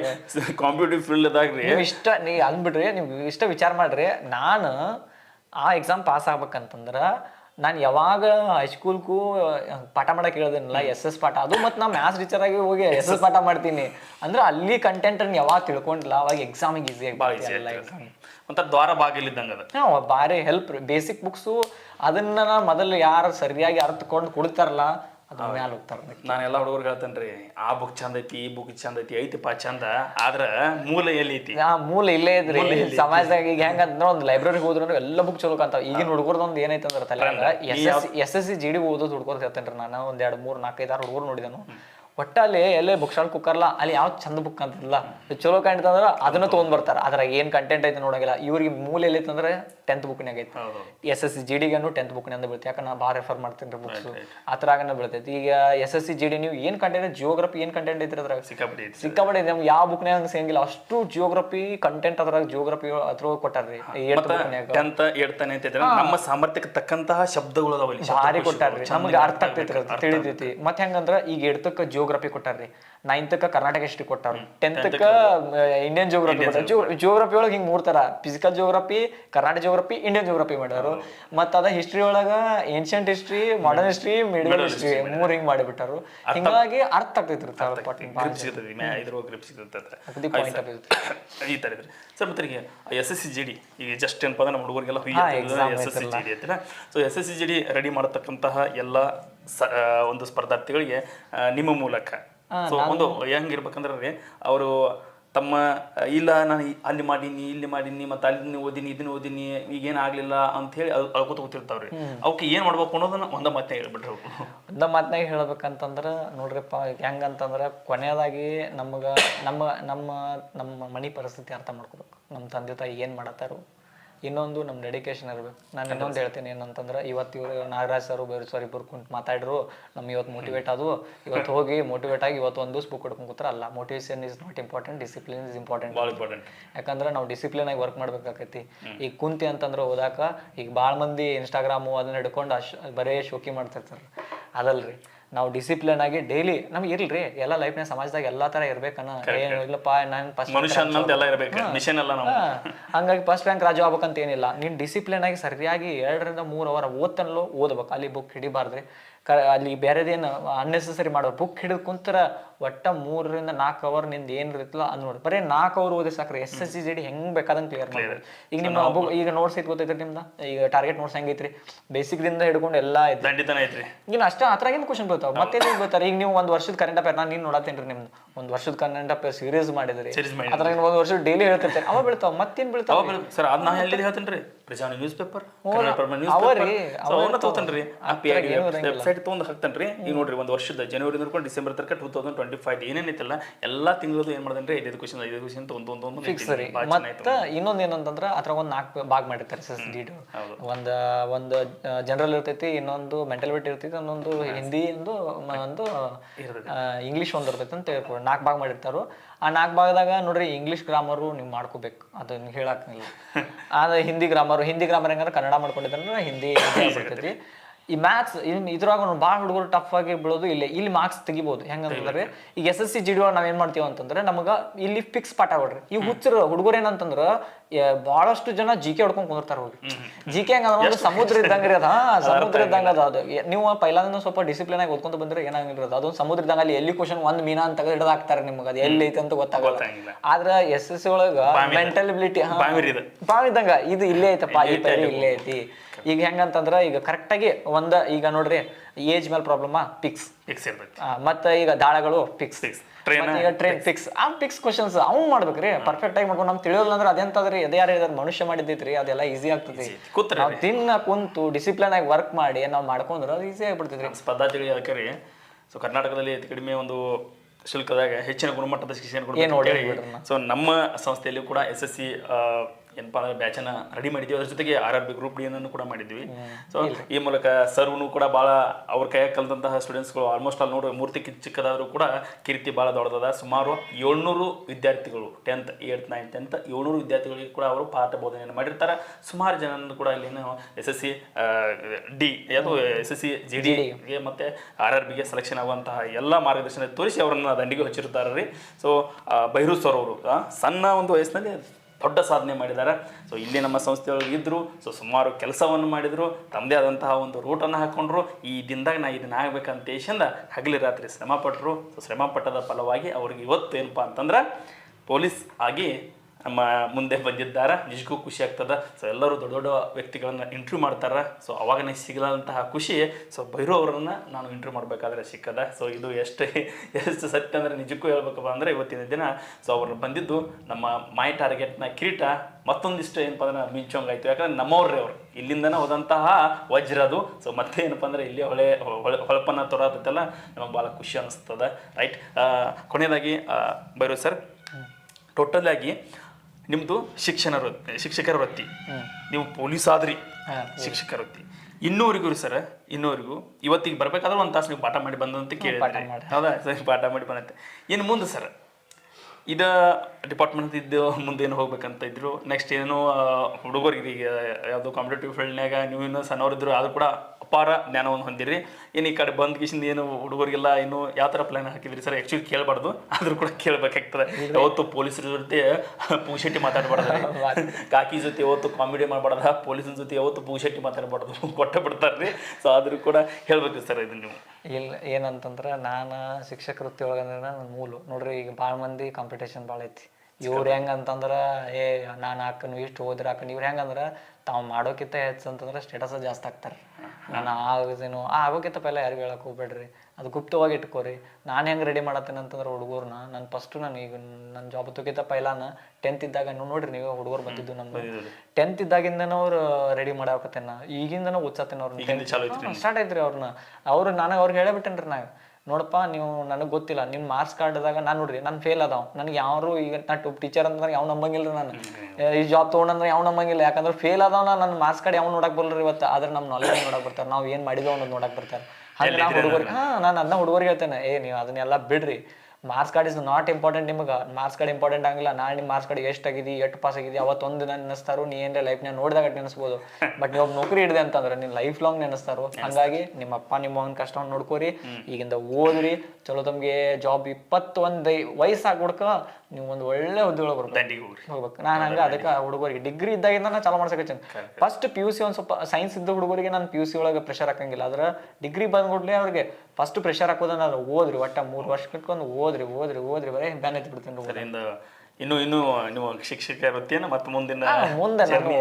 ಕಾಂಪಿಟೇಟಿವ್ ಫೀಲ್ಡ್ ದಾಗ್ರಿ ಇಷ್ಟ ನೀ ಅಂದ್ಬಿಡ್ರಿ ನೀವು ಇಷ್ಟ ವಿಚಾರ ಮಾಡ್ರಿ. ನಾನು ಆ ಎಕ್ಸಾಮ್ ಪಾಸ್ ಆಗ್ಬೇಕಂತಂದ್ರ ನಾನು ಯಾವಾಗ ಹೈಸ್ಕೂಲ್ಗೂ ಪಾಠ ಮಾಡಕ್ಕೆ ಹೇಳೋದಿಲ್ಲ ಎಸ್ ಎಸ್ ಪಾಠ. ಅದು ಮತ್ತು ನಾ ಮ್ಯಾಥ್ಸ್ ಟೀಚರ್ ಆಗಿ ಹೋಗಿ ಎಸ್ ಎಸ್ ಪಾಠ ಮಾಡ್ತೀನಿ. ಅಂದ್ರೆ ಅಲ್ಲಿ ಕಂಟೆಂಟ್ ಯಾವಾಗ ತಿಳ್ಕೊಂಡಿಲ್ಲ ಅವಾಗ ಎಕ್ಸಾಮಿಗೆ ಈಸಿ ಒಂಥರ ದ್ವಾರ ಬಾಗಿಲಿದ್ದಂಗೆ ಅದು. ಹಾಂ ಭಾರಿ ಹೆಲ್ಪ್ ಬೇಸಿಕ್ ಬುಕ್ಸು ಅದನ್ನ ಮೊದಲು ಯಾರು ಸರಿಯಾಗಿ ಅರ್ಥಕೊಂಡು ಕೊಡ್ತಾರಲ್ಲ ಅದ್ರ ಮ್ಯಾಲ ಹೋಗ್ತಾರೆ ನಾನೆಲ್ಲ ಹುಡುಗರಿಗೆ ಹೇಳ್ತೇನ್ರಿ ಆ ಬುಕ್ ಚಂದ ಐತಿ ಈ ಬುಕ್ ಚಂದ ಐತಿ ಐತಿಪ್ಪ ಚಂದ ಆದ್ರ ಮೂಲ ಎಲ್ಲಿ ಐತಿ? ಆ ಮೂಲ ಇಲ್ಲೇ ಇದ್ರಿ. ಸಮಾಜದಾಗ ಈಗ ಹೆಂಗಂದ್ರೆ ಒಂದು ಲೈಬ್ರರಿಗೆ ಹೋದ್ರು ಎಲ್ಲ ಬುಕ್ ಚಲೋ ಕಾಂತಾವ ಈಗಿನ ಹುಡುಗರ್ದೊಂದು ಏನೈತೆ ಅಂದ್ರೆ ತಲೆ S S S C G D ಓದೋದು ಹುಡುಗರು ಹೇಳ್ತೇನ್ರಿ ನಾನು. ಒಂದ್ ಎರಡು ಮೂರು ನಾಲ್ಕೈದು ಆರು ಹುಡುಗರು ನೋಡಿದನು. ಒಟ್ಟ ಅಲ್ಲಿ ಎಲ್ಲೇ ಬುಕ್ ಸ್ಟಾಲ್ ಕುಕ್ಕರ್ಲ ಅಲ್ಲಿ ಯಾವ ಚಂದ ಬುಕ್ ಅಂತಿಲ್ಲ ಚಲೋ ಕಾಣ್ತಂದ್ರ ಅದನ್ನ ತೊಗೊಂಡ್ ಬರ್ತಾರ. ಅದ್ರಾಗ ಏನ್ ಕಂಟೆಂಟ್ ಐತೆ ನೋಡಂಗಿಲ್ಲ. ಇವ್ರಿಗೆ ಮೂಲ ಎಲ್ಲೈತಂದ್ರೆ ಟೆಂತ್ ಬುಕ್ನಾಗ ಐತಿ. ಐತೆ ಎಸ್ ಎಸ್ ಸಿ ಜಿ ಡಿಗೆ ಟೆಂತ್ ಬುಕ್ನಿಂದ ಬಿಡ್ತೀವಿ ಯಾಕಂದ್ರೆ ನಾ ಭಾಳ ರೆಫರ್ ಮಾಡ್ತೀನಿ ಬುಕ್ಸ್ ಆ ಥರಾಗನ ಬೀಳ್ತೈತಿ ಈಗ S S C G D ನೀವು ಏನು ಕಂಟೆಂಟ್ ಜಿಯೋಗ್ರಫಿ ಏನು ಕಂಟೆಂಟ್ ಐತಿ ಅದ್ರಾಗ? ಸಿಕ್ಕಾಪಟ್ಟೆ ಸಿಕ್ಕಾಪಟ್ಟೆ ನಮ್ಗೆ ಯಾವ ಬುಕ್ನ್ಯಾಗ ಹಂಗೆ ಸಿಗಂಗಿಲ್ಲ. ಅಷ್ಟು ಜಿಯೋಗ್ರಫಿ ಕಂಟೆಂಟ್ ಅದ್ರಾಗ ಜಿಯೋಗ್ರಫಿ ಅದ್ರ ಕೊಟ್ಟಾರ್ರಿ ಟೆಂತ್ ಏಡ್ತಾನೆ ನಮ್ಮ ಸಾಮರ್ಥ್ಯಕ್ಕೆ ತಕ್ಕಂತಹ ಶಬ್ದಗಳು ಭಾರಿ ಕೊಟ್ಟಾರ್ರಿ ನಮ್ಗೆ ಅರ್ಥ ಆಗ್ತೈತಿ ತಿಳಿದೈತಿ. ತಿಳಿತೈತಿ ಮತ್ತೆ ಹೆಂಗಂದ್ರ ಈಗ ಎಡ್ತಕ್ಕ ಜಿಯೋಗ್ರಫಿ ಕೊಟ್ಟಾರ್ರಿ. ನೈನ್ತಕ್ಕ ಕರ್ನಾಟಕ ಹಿಸ್ಟ್ರಿ ಕೊಟ್ಟಾರ ಟೆಂತ್ಕ ಇಂಡಿಯನ್ ಜಿಯೋಗ್ರಫಿ ಕೊಟ್ಟಾರ. ಜಿಯೋಗ್ರಫಿ ಒಳಗೆ ಹಿಂಗೆ ಮೂರ್ ತರ. Physical geography Karnataka geography Indian geography ಮಾಡ್ಯಾರು ಮತ್ತ ಅದ ಹಿಸ್ಟ್ರಿ ಒಳಗ ancient history modern history middle history ಮೂರು ಹಿಂಗ್ ಮಾಡಿಬಿಟ್ಟಾರು ಹಿಂಗಾಗಿ ಅರ್ಥ ಆಗ್ತೈತಿ. ಈ ಇದ್ರೆ. ಸರ್ ಮತ್ತೆ S S C G D ಈಗ ಜಸ್ಟ್ ಏನಪ್ಪ ಅಂದ್ರೆ ನಮ್ಮ ಹುಡುಗರಿಗೆಲ್ಲ S S C G D ಅಂತ so S S C G D ready ಮಾಡತಕ್ಕಂತಹ ಎಲ್ಲ ಸ- ಒಂದು ಸ್ಪರ್ಧಾರ್ಥಿಗಳಿಗೆ ನಿಮ್ಮ ಮೂಲಕ. ಸೊ ಒಂದು ಹೆಂಗಿರ್ಬೇಕಂದ್ರೆ ಅವರು ತಮ್ಮ ಇಲ್ಲ ನಾನು ಅಲ್ಲಿ ಮಾಡೀನಿ ಇಲ್ಲಿ ಮಾಡೀನಿ ಮತ್ತೆ ಅಲ್ಲಿ ಓದಿನಿ ಇದನ್ನ ಓದಿನಿ ಈಗೇನು ಆಗ್ಲಿಲ್ಲ ಅಂತ ಹೇಳಿ ಅಳ್ಕೊತ ಕೂತಿರ್ತಾವ್ರಿ. ಅವಕ್ಕೆ ಏನ್ ಮಾಡ್ಬೇಕು ಅನ್ನೋದನ್ನ ಒಂದ ಮತ್ತೆ ಹೇಳ್ಬಿಟ್ರಿ ಒಂದ್ ಒಂದ ಮಾತ್ನಾಗ ಹೇಳ್ಬೇಕಂತಂದ್ರ ನೋಡ್ರಿಪ್ಪ ಹೆಂಗಂತಂದ್ರ ಕೊನೆಯದಾಗಿ ನಮಗ ನಮ್ಮ ನಮ್ಮ ನಮ್ಮ ಮನಿ ಪರಿಸ್ಥಿತಿ ಅರ್ಥ ಮಾಡ್ಕೋಬೇಕು. ನಮ್ಮ ತಂದೆ ತಾಯಿ ಏನ್ ಮಾಡತ್ತಾರು ಇನ್ನೊಂದು ನಮ್ಮ ಡೆಡಿಕೇಶನ್ ಇರಬೇಕು. ನಾನು ಇನ್ನೊಂದು ಹೇಳ್ತೀನಿ ಏನಂತಂದ್ರೆ ಇವತ್ತು ಇವರು ನಾಗರಾಜ್ ಸರ್ ಬೇರೆ ಸರ್ ಇಬ್ಬರು ಕುಂತು ಮಾತಾಡ್ರು ನಮ್ಗೆ ಇವತ್ತು ಮೋಟಿವೇಟ್ ಅದು ಇವತ್ತು ಹೋಗಿ ಮೋಟಿವೇಟ್ ಆಗಿ ಇವತ್ತು ಒಂದು ದಿವಸ ಬುಕ್ ಕೊಡ್ಕೊಂಡು ಕೂತ್ರ. ಅಲ್ಲ motivation is not important discipline is important ಯಾಕಂದ್ರೆ ನಾವು ಡಿಸಿಪ್ಲಿನ್ ಆಗಿ ವರ್ಕ್ ಮಾಡ್ಬೇಕಾಕೈತಿ. ಈಗ ಕುಂತಿ ಅಂತಂದ್ರೆ ಓದಾಕ ಈಗ ಭಾಳ ಮಂದಿ ಇನ್ಸ್ಟಾಗ್ರಾಮು ಅದನ್ನ ಹಿಡ್ಕೊಂಡು ಅಶ್ ಬರೇ ಶೋಕಿ ಮಾಡ್ತಿರ್ತಾರೆ. ಅದಲ್ರಿ. ನಾವು ಡಿಸಿಪ್ಲಿನ್ ಆಗಿ ಡೈಲಿ ನಮ್ಗೆ ಇಲ್ರಿ ಎಲ್ಲ ಲೈಫ್ನ ಸಮಾಜದಾಗ ಎಲ್ಲಾ ತರ ಇರ್ಬೇಕನ್ನ ಏನು ಇಲ್ಲಪ್ಪ ನಾನು ಫಸ್ಟ್ ಹಂಗಾಗಿ ಫಸ್ಟ್ ರ್ಯಾಂಕ್ ರಾಜು ಆಗ್ಬೇಕಂತ ಏನಿಲ್ಲ. ನೀನ್ ಡಿಸಿಪ್ಲಿನ್ ಆಗಿ ಸರಿಯಾಗಿ ಎರಡರಿಂದ ಮೂರು ಅವರ್ ಓದ್ತನಲ್ಲೋ ಓದ್ಬೇಕು. ಅಲ್ಲಿ ಬುಕ್ ಹಿಡಿಬಾರ್ದ್ರಿ. ಅಲ್ಲಿ ಬೇರೆದೇನು ಅನ್ನೆಸೆಸರಿ ಮಾಡೋ ಬುಕ್ ಹಿಡಿದು ಕುಂತರ ಒಟ್ಟ ಮೂರರಿಂದ ನಾಲ್ಕು ಅವರ್ನಿಂದ ಏನ್ ಇರುತ್ತಲ್ಲ ಅದ್ ನೋಡಿ. ಬರೀ ನಾಲ್ಕು ಅವರ್ ಓದಿ ಸಾಕ್ರಿ S S C G D ಹೆಂಗ್ ಬೇಕಾದಂಗೆ ಕ್ಲಿಯರ್ ಮಾಡಿ ಈಗ ನಿಮ್ಮ ಬುಕ್ ಈಗ ನೋಟ್ಸ್ ಐತಿ ಗೊತ್ತೈತ್ರಿ ನಿಮ್ದ? ಈಗ ಟಾರ್ಗೆಟ್ ನೋಟ್ಸ್ ಹೆಂಗೈತ್ರಿ ಬೇಸಿಕ್ ದಿಂದ ಹಿಡ್ಕೊಂಡು ಎಲ್ಲ ಐತ್ರಿ. ಇನ್ನು ಅಷ್ಟ ಅದ್ರಾಗೇನು ಕ್ವಶನ್ ಬರ್ತಾವ ಮತ್ತೆ ಬರ್ತಾರೆ ಈಗ ನೀವು ಒಂದ್ ವರ್ಷದ ಕರೆಂಟ್ ಅಫೇರ್ ನಾನು ನೀನು ನೋಡತ್ತೇನ್ರಿ ನಿಮ್ದು. ಒಂದ್ ವರ್ಷದ ಕರೆಂಟ್ ಅಫೇರ್ ಸೀರೀಸ್ ಮಾಡಿದ್ರಿ. ಅದ್ರಾಗ ಒಂದ್ ವರ್ಷ ಡೈಲಿ ಹೇಳ್ತಿರ್ತಾರೆ. ಅವ ಬೀಳ್ತಾವ. ಮತ್ತೇನ್ ಬೀಳ್ತಾವ? ಸರ್ ಅದ್ ನಾ ಎಲ್ಲಿ ಹೇಳ್ತೇನ್ರಿ? ಪ್ರಜಾವಾಣಿ ನ್ಯೂಸ್ ಪೇಪರ್ ಅವನ್ನ ತಗೋತೇನ್ರಿ. ಆ ಪಿ ವೆಬ್ಸೈಟ್ ತೊಗೊಂಡು ಹಾಕ್ತೇನ್ರಿ. ಈಗ ನೋಡ್ರಿ ಒಂದು ವರ್ಷದ ಜನವರಿ ನೋಡ್ಕೊಂಡು ಡಿಸೆಂಬರ್ ತನಕ ಟೂ ತೌಸಂಡ್ ಟ್ವೆಂಟಿ ಫೈವ್ ಏನೇನೈತಲ್ಲ ಎಲ್ಲಾ ತಿಂಗಳದ್ದು ಏನು ಮಾಡಿದ್ರೆ ಐದೈದು ಕ್ವಶನ್ ಐದು ಕ್ವಶನ್ ಒಂದು ಒಂದು ಮತ್ತ ಇನ್ನೊಂದ್ ಏನಂತಂದ್ರ ಅದ್ರಾಗ ಒಂದ್ ನಾಲ್ಕು ಭಾಗ ಮಾಡಿರ್ತಾರೆ ಸರ್ ಎಸ್ ಒಂದು ಒಂದ್ ಜನರಲ್ ಇರ್ತೈತಿ ಇನ್ನೊಂದು ಮೆಂಟಲ್ಬಿಟಿ ಇರ್ತೈತಿ ಇನ್ನೊಂದು ಹಿಂದಿ ಒಂದು ಒಂದು ಇಂಗ್ಲಿಷ್ ಒಂದ್ ಇರ್ತೈತಿ ಅಂತ ಹೇಳ್ಕೊಡು ನಾಲ್ಕು ಭಾಗ ಮಾಡಿರ್ತಾರೋ ಆ ನಾಲ್ಕು ಭಾಗದಾಗ ನೋಡ್ರಿ ಇಂಗ್ಲಿಷ್ ಗ್ರಾಮರು ನೀವು ಮಾಡ್ಕೋಬೇಕು. ಅದನ್ನ ಹೇಳಕ್ಕಿಲ್ಲ ಅದ ಹಿಂದಿ ಗ್ರಾಮರು ಹಿಂದಿ ಗ್ರಾಮರ್ ಹೆಂಗಾರ ಕನ್ನಡ ಮಾಡ್ಕೊಂಡಿದ್ರೆ ಹಿಂದಿ ಬರ್ತೈತಿ ಈ ಮ್ಯಾಥ್ಸ್ ಇದ್ರಾಗ ಭಾಳ ಹುಡುಗರು ಟಫ್ ಆಗಿ ಬೀಳೋದು ಇಲ್ಲ. ಇಲ್ಲಿ ಮಾರ್ಕ್ಸ್ ತೆಗಿಬೋದು. ಹೆಂಗಂತಂದ್ರೆ ಈಗ S S C G D ಒಳಗೆ ನಾವೇನ್ ಮಾಡ್ತೀವಿ ಅಂತಂದ್ರೆ ನಮಗ ಇಲ್ಲಿ ಫಿಕ್ಸ್ ಪಾಠ ಕೊಡ್ರಿ ಈ ಹುಚ್ಚರು ಹುಡುಗರು ಏನಂತಂದ್ರ ಬಹಳಷ್ಟು ಜನ ಜಿ ಕೆ ಹೊಡ್ಕೊಂಡ್ ಕುಂದಿರ್ತಾರ ಹೋಗಿ ಜಿ ಕೆ ಹೆಂಗ ಸಮುದ್ರ ಇದ್ದಂಗ ಅದ. ಸಮುದ್ರ ಇದ್ದಂಗ ಅದ. ಅದು ನೀವು ಪೈಲಾದಿಂದ ಸ್ವಲ್ಪ ಡಿಸಿಪ್ಲಿನ್ ಆಗಿ ಓದ್ಕೊಂತ ಬಂದ್ರೆ ಏನಾಗಿರೋದು ಅದೊಂದು ಸಮುದ್ರ ಇದ್ದಂಗ ಅಲ್ಲಿ ಎಲ್ಲಿ ಕ್ವಶನ್ ಒಂದ್ ಮೀನಾ ಅಂತ ತೆಗೆದು ಹಿಡ್ದಾಕ್ತಾರೆ ನಿಮ್ಗೆ. ಅದು ಎಲ್ಲಿ ಐತೆ ಅಂತ ಗೊತ್ತಾಗಲ್ಲ. ಆದ್ರೆ ಎಸ್ ಎಸ್ ಸಿ ಒಳಗ ಮೆಂಟಲಿಬಿಲಿಟಿ ಎಬಿಲಿಟಿ ಇದು. ಬಾವ್ ಇದ್ದಂಗ. ಇದು ಇಲ್ಲೇ ಐತಪ್ಪ. ಈ ಪೈರಿ ಇಲ್ಲೇ ಐತಿ. ಈಗ ಹೆಂಗಂತಂದ್ರೆ ಈಗ ಕರೆಕ್ಟಾಗಿ ಒಂದ ಈಗ ನೋಡ್ರಿ ಏಜ್ ಮೇಲೆ ಪ್ರಾಬ್ಲಮಾ ಫಿಕ್ಸ್ ಫಿಕ್ಸ್ ಇರ್ಬೇಕು. ಮತ್ತೆ ಈಗ ದಾಳಗಳು ಫಿಕ್ಸ್ ಫಿಕ್ಸ್ ಟ್ರೈನ್ ಈಗ ಟ್ರೈನ್ ಫಿಕ್ಸ್ ಆ ಫಿಕ್ಸ್ ಕ್ವಶನ್ಸ್ ಅವ್ನು ಮಾಡ್ಬೇಕ್ರಿ. ಪರ್ಫೆಕ್ಟ್ ಆಗಿ ಮಾಡ್ಕೊಂಡು ನಮ್ಗೆ ತಿಳಿಯೋಲ್ಲ ಅಂದ್ರೆ ಅದೆಂತದ್ರಿ? ಅದೇ ಯಾರು ಮನುಷ್ಯ ಮಾಡಿದ್ದೈತ್ರಿ. ಅದೆಲ್ಲ ಈಸಿ ಆಗ್ತದೆ ಕೂತ್ರೆ. ನಾವು ದಿನ ಕುಂತು ಡಿಸಿಪ್ಲಿನ್ ಆಗಿ ವರ್ಕ್ ಮಾಡಿ ನಾವು ಮಾಡ್ಕೊಂಡ್ರೆ ಅದು ಈಸಿ ಆಗಿಬಿಡ್ತೈತ್ರಿ. ಸ್ಪರ್ಧಾ ಯಾಕೆ ರೀ? ಸೊ ಕರ್ನಾಟಕದಲ್ಲಿ ಅತಿ ಕಡಿಮೆ ಒಂದು ಶುಲ್ಕದಾಗ ಹೆಚ್ಚಿನ ಗುಣಮಟ್ಟದ ಶಿಕ್ಷಣ ಸೊ ನಮ್ಮ ಸಂಸ್ಥೆಯಲ್ಲಿ ಕೂಡ ಎಸ್ ಎಸ್ ಸಿ ಏನಪ್ಪಾ ಅಂದ್ರೆ ಬ್ಯಾಚನ್ನ ರೆಡಿ ಮಾಡಿದ್ವಿ. ಅದ್ರ ಜೊತೆಗೆ R R B group D ಅನ್ನು ಕೂಡ ಮಾಡಿದ್ವಿ. ಸೊ ಈ ಮೂಲಕ ಸರ್ವ್ನು ಕೂಡ ಭಾಳ ಅವ್ರ ಕೈಯಾಗ ಕಲಿತಂತಹ ಸ್ಟೂಡೆಂಟ್ಸ್ಗಳು ಆಲ್ಮೋಸ್ಟ್ ಅಲ್ಲಿ ನೋಡ್ರಿ ಮೂರ್ತಿ ಚಿಕ್ಕದಾದ್ರೂ ಕೂಡ ಕೀರ್ತಿ ಭಾಳ ದೊಡ್ಡದದ. ಸುಮಾರು ಏಳ್ನೂರು ವಿದ್ಯಾರ್ಥಿಗಳು ಟೆಂತ್ ಏಯ್ತ್ ನೈನ್ ಟೆಂತ್ ಏಳ್ನೂರು ವಿದ್ಯಾರ್ಥಿಗಳಿಗೆ ಕೂಡ ಅವರು ಪಾಠ ಬೋಧನೆಯನ್ನು ಮಾಡಿರ್ತಾರೆ. ಸುಮಾರು ಜನರನ್ನು ಕೂಡ ಇಲ್ಲಿ ಎಸ್ ಎಸ್ ಸಿ ಡಿ ಯಾವುದು ಎಸ್ ಎಸ್ ಸಿ ಜಿ ಡಿಗೆ ಮತ್ತು ಆರ್ ಆರ್ ಬಿಗೆ ಸೆಲೆಕ್ಷನ್ ಆಗುವಂತಹ ಎಲ್ಲ ಮಾರ್ಗದರ್ಶನ ತೋರಿಸಿ ಅವರನ್ನು ದಂಡಿಗೆ ಹಚ್ಚಿರ್ತಾರೆ ರೀ ಸೊ ಬೈರು ಸರ್ ಅವರು ಸಣ್ಣ ಒಂದು ವಯಸ್ಸಿನಲ್ಲಿ ದೊಡ್ಡ ಸಾಧನೆ ಮಾಡಿದ್ದಾರೆ. ಸೊ ಇಲ್ಲಿ ನಮ್ಮ ಸಂಸ್ಥೆಯೊಳಗೆ ಇದ್ದರು ಸೊ ಸುಮಾರು ಕೆಲಸವನ್ನು ಮಾಡಿದರು, ತಮ್ಮದೇ ಆದಂತಹ ಒಂದು ರೂಟನ್ನು ಹಾಕ್ಕೊಂಡ್ರು ಈ ದಿನದಾಗ ನಾ ಇದನ್ನ ಆಗ್ಬೇಕಂತ ದೇಶದಿಂದ ಹಗಲಿ ರಾತ್ರಿ ಶ್ರಮಪಟ್ಟರು ಸೊ ಶ್ರಮಪಟ್ಟದ ಫಲವಾಗಿ ಅವ್ರಿಗೆ ಇವತ್ತು ಏನಪ್ಪ ಅಂತಂದ್ರೆ, ಪೊಲೀಸ್ ಆಗಿ ನಮ್ಮ ಮುಂದೆ ಬಂದಿದ್ದಾರೆ. ನಿಜಕ್ಕೂ ಖುಷಿ ಆಗ್ತದೆ. ಸೊ ಎಲ್ಲರೂ ದೊಡ್ಡ ದೊಡ್ಡ ವ್ಯಕ್ತಿಗಳನ್ನು ಇಂಟ್ರ್ಯೂ ಮಾಡ್ತಾರೆ. ಸೊ ಅವಾಗ ನನಗೆ ಸಿಗಲಾದಂತಹ ಖುಷಿ. ಸೊ ಬೈರೋ ಅವರನ್ನು ನಾನು ಇಂಟ್ರ್ಯೂ ಮಾಡಬೇಕಾದ್ರೆ ಸಿಕ್ಕದ. ಸೊ ಇದು ಎಷ್ಟು ಎಷ್ಟು ಸತ್ಯ ಅಂದರೆ ನಿಜಕ್ಕೂ ಹೇಳ್ಬೇಕಪ್ಪ ಅಂದರೆ ಇವತ್ತಿನ ದಿನ. ಸೊ ಅವ್ರನ್ನ ಬಂದಿದ್ದು ನಮ್ಮ ಮೈ ಟಾರ್ಗೆಟ್ನ ಕಿರೀಟ. ಮತ್ತೊಂದಿಷ್ಟು ಏನಪ್ಪ ಅಂದ್ರೆ ಮಿಂಚೋಂಗಾಯ್ತು. ಯಾಕಂದ್ರೆ ನಮ್ಮವ್ರೇ ಅವರು. ಇಲ್ಲಿಂದನೇ ಹೋದಂತಹ ವಜ್ರ ಅದು. ಸೊ ಮತ್ತೆ ಏನಪ್ಪ ಅಂದ್ರೆ ಇಲ್ಲಿ ಹೊಳೆ ಹೊಳೆ- ಹೊಳಪನ್ನ ತೊರೋದೈತಲ್ಲ ನಮಗೆ ಭಾಳ ಖುಷಿ ಅನಿಸ್ತದ. ರೈಟ್ ಕೊನೆಯದಾಗಿ ಬೈರೋ ಸರ್. ಟೋಟಲ್ ಆಗಿ ನಿಮ್ಮದು ಶಿಕ್ಷಣ ವೃತ್ತಿ ಶಿಕ್ಷಕರ ವೃತ್ತಿ. ನೀವು ಪೊಲೀಸ್ ಆದ್ರಿ ಶಿಕ್ಷಕರ ವೃತ್ತಿ. ಇನ್ನೂವರೆಗೂ ರೀ ಸರ್ ಇನ್ನೂವರೆಗೂ ಇವತ್ತಿಗೆ ಬರ್ಬೇಕಾದ್ರೆ ಒಂದು ತಾಸು ನೀವು ಪಾಠ ಮಾಡಿ ಬಂದಂತ ಕೇಳಿ ಹೌದಾ? ಸರ್ ಪಾಠ ಮಾಡಿ ಬಂದಂತೆ. ಇನ್ನು ಮುಂದೆ ಸರ್ ಇದು ಡಿಪಾರ್ಟ್ಮೆಂಟ್ ಇದ್ದು ಮುಂದೆ ಏನು ಹೋಗ್ಬೇಕಂತ ಇದ್ರು. ನೆಕ್ಸ್ಟ್ ಏನೋ ಹುಡುಗರಿಗೆ ಈಗ ಯಾವುದು ಕಾಂಪಿಟೇಟಿವ್ ಫೀಲ್ಡ್ನಾಗ ನೀವು ಇನ್ನೂ ಸಣ್ಣವರಿದ್ರು ಅದು ಕೂಡ ಅಪಾರ ಜ್ಞಾನವನ್ನು ಹೊಂದಿರಿ. ಏನು ಈ ಕಡೆ ಬಂದ್ ಕಿಶಿಂದ ಏನು ಹುಡುಗರಿಗೆಲ್ಲ ಏನು ಯಾವ ಥರ ಪ್ಲಾನ್ ಹಾಕಿದ್ರಿ ಸರ್? ಆ್ಯಕ್ಚುಲಿ ಕೇಳಬಾರ್ದು. ಆದರೂ ಕೂಡ ಕೇಳಬೇಕಾಗ್ತದೆ. ಯಾವತ್ತು ಪೊಲೀಸರ ಜೊತೆ ಪೂಶೆಟ್ಟಿ ಮಾತಾಡಬಾರ್ದು ಕಾಕಿ ಜೊತೆ ಯಾವತ್ತು ಕಾಮಿಡಿ ಮಾಡಬಾರ್ದ. ಪೊಲೀಸನ ಜೊತೆ ಯಾವತ್ತು ಪೂಶೆಟ್ಟಿ ಮಾತಾಡಬಾರ್ದು. ಕೊಟ್ಟ ಬಿಡ್ತಾರ್ರಿ. ಸೊ ಆದರೂ ಕೂಡ ಹೇಳ್ಬೇಕು ಸರ್ ಇದನ್ನ ನೀವು. ಇಲ್ಲ ಏನಂತಂದ್ರೆ ನಾನು ಶಿಕ್ಷಕ ವೃತ್ತಿ ಒಳಗಂದ್ರೆ ನನ್ನ ಮೂಲು. ನೋಡ್ರಿ ಈಗ ಭಾಳ ಮಂದಿ ಕಾಂಪಿಟೇಷನ್ ಭಾಳ ಐತಿ. ಇವ್ರು ಹೆಂಗೆ ಅಂತಂದ್ರೆ ಏ ನಾನು ಹಾಕನು ಇಷ್ಟು ಹೋದ್ರೆ ಹಾಕನು ಇವ್ರು ಹೆಂಗಂದ್ರೆ ತಾವು ಮಾಡೋಕ್ಕಿಂತ ಹೆಚ್ಚು ಅಂತಂದ್ರೆ ಸ್ಟೇಟಸ್ ಜಾಸ್ತಿ ಆಗ್ತಾರೆ ನಾನು ಆಗೋದೇನು ಆ ಆಗೋಕ್ಕಿಂತ ಪೆಲ್ಲ ಯಾರಿಗೂ ಹೇಳಕ್ಕೆ ಹೋಗ್ಬೇಡ್ರಿ. ಅದು ಗುಪ್ತವಾಗಿ ಇಟ್ಕೋರಿ. ನಾನು ಹೆಂಗೆ ರೆಡಿ ಮಾಡತ್ತೇನೆ ಅಂತಂದ್ರೆ ಹುಡುಗರ್ನ. ನಾನು ಫಸ್ಟು ನಾನು ಈಗ ನನ್ನ ಜಾಬ್ ತಗೋಕಿಂತ ಪೈಲಾನ ಟೆಂತ್ ಇದ್ದಾಗ ನೀವು ನೋಡ್ರಿ ನೀವು ಹುಡುಗರು ಬಂದಿದ್ದು ನಮ್ಮ ಟೆಂತ್ ಇದ್ದಾಗಿಂದನೂ ಅವ್ರು ರೆಡಿ ಮಾಡಾಕತ್ತೇನ. ಈಗಿಂದನೂ ಐತ್ರಿ ಅವ್ರನ್ನ ಸ್ಟಾರ್ಟ್ ಐತ್ರಿ ಅವ್ರನ್ನ ಅವ್ರು ನನಗೆ ಅವ್ರಿಗೆ ಹೇಳಬಿಟ್ಟೇನ್ರಿ ನಾ ನೋಡಪ್ಪ ನೀವು ನನಗೆ ಗೊತ್ತಿಲ್ಲ. ನಿಮ್ಮ ಮಾರ್ಕ್ಸ್ ಕಾರ್ಡ್ದಾಗ ನಾನು ನೋಡ್ರಿ ನಾನು ಫೇಲ್ ಅದಾವ. ನನಗೆ ಯಾರು ಈಗ ನಾ ಟೀಚರ್ ಅಂತಂದ್ರೆ ಯಾವ ನಂಬಂಗಿಲ್ಲ ನಾನು. ಈ ಜಾಬ್ ತೊಗೊಂಡಂದ್ರೆ ಯಾವ ನಂಬಂಗಿಲ್ಲ. ಯಾಕಂದ್ರೆ ಫೇಲ್ ಅದಾವ ನನ್ನ ಮಾರ್ಕ್ಸ್ ಕಾರ್ಡ್ ಯಾವ ನೋಡಕ್ ಬರಲ್ರಿ ಇವತ್ತು. ಆದ್ರೆ ನಮ್ಮ ನಾಲೆಜ್ ನೋಡಕ್ ಬರ್ತಾರೆ. ನಾವು ಏನು ಮಾಡಿದೋ ಅನ್ನೋದು ನೋಡಕ್ ಬರ್ತಾರೆ. ಹುಡುಗರಿಗೆ ಹಾ ನಾನು ಅದನ್ನ ಹುಡುಗರಿಗೆ ಹೇಳ್ತೇನೆ. ಏ ನೀವು ಅದನ್ನೆಲ್ಲ ಬಿಡ್ರಿ. Marks card is not important ನಿಮಗೆ. ಮಾರ್ಕ್ಸ್ ಕಾರ್ಡ್ ಇಂಪಾರ್ಟೆಂಟ್ ಆಗಿಲ್ಲ ನಾಳೆ ನಿಮ್ಮ ಮಾರ್ಕ್ಸ್ ಕಾರ್ಡ್ ಎಷ್ಟು ಆಗಿದೆ ಎಷ್ಟು ಪಾಸ್ ಆಗಿದೆ ಅವತ್ತೊಂದು ದಿನ ನೆನೆಸ್ತಾರೋ ನೀ ಏನ್ರ ಲೈಫ್ನಾಗ ನೋಡಿದಾಗ ನೆನೆಸ್ಬೋದು. ಬಟ್ ನೀವು ಒಬ್ಬ ನೌಕರಿ ಹಿಡಿದೆ ಅಂತಂದ್ರೆ ನೀನು ಲೈಫ್ ಲಾಂಗ್ ನೆನೆಸ್ತಾರೋ ಹಂಗಾಗಿ ನಿಮ್ಮ ಅಪ್ಪ ನಿಮ್ಮ ಅವನ ಕಷ್ಟವನ್ನು ನೋಡ್ಕೋರಿ. ಈಗಿಂದ ಓದ್ರಿ. ಚಲೋ ತಮಗೆ ಜಾಬ್ ಇಪ್ಪತ್ತೊಂದು ವಯಸ್ಸಾಗ್ಬಿಡ್ಕ ನೀವು ಒಂದು ಒಳ್ಳೆ ಹುದ್ದೆ ಒಳಗೆ ಬರ್ಬೇಕು ಹೋಗ್ಬೇಕು. ನಾನು ಹಂಗೆ ಅದಕ್ಕೆ ಹುಡುಗರಿಗೆ ಡಿಗ್ರಿ ಇದ್ದಾಗಿಂದ ನಾನು ಚಾಲು ಮಾಡ್ಸಕತ್ತೀನಿ ಫಸ್ಟ್ ಪಿ ಯು ಸಿ ಒಂದು ಸ್ವಲ್ಪ ಸೈನ್ಸ್ ಇದ್ದ ಹುಡುಗರಿಗೆ ನಾನು ಪಿ ಯು ಸಿ ಒಳಗೆ ಪ್ರೆಷರ್ ಹಾಕಂಗಿಲ್ಲ. ಆದ್ರೆ ಡಿಗ್ರಿ ಬಂದ್ಬಿಡ್ಲಿ ಅವ್ರಿಗೆ ಫಸ್ಟ್ ಪ್ರೆಷರ್ ಹಾಕೋದನ್ನ ಅದು ಓದ್ರಿ ಒಟ್ಟ ಮೂರು ವರ್ಷ ಕಟ್ಕೊಂಡು ಓದ್ರಿ ಓದ್ರಿ ಓದ್ರಿ ಬರೀ ಬ್ಯಾನ್ ಎತ್ತಿ ಬಿಡ್ತೀನಿ ಇನ್ನು ಇನ್ನು ನೀವು ಶಿಕ್ಷಕ ವೃತ್ತಿಯನ್ನು ಮತ್ತೆ ಮುಂದಿನ ಮುಂದೆ ನಾನು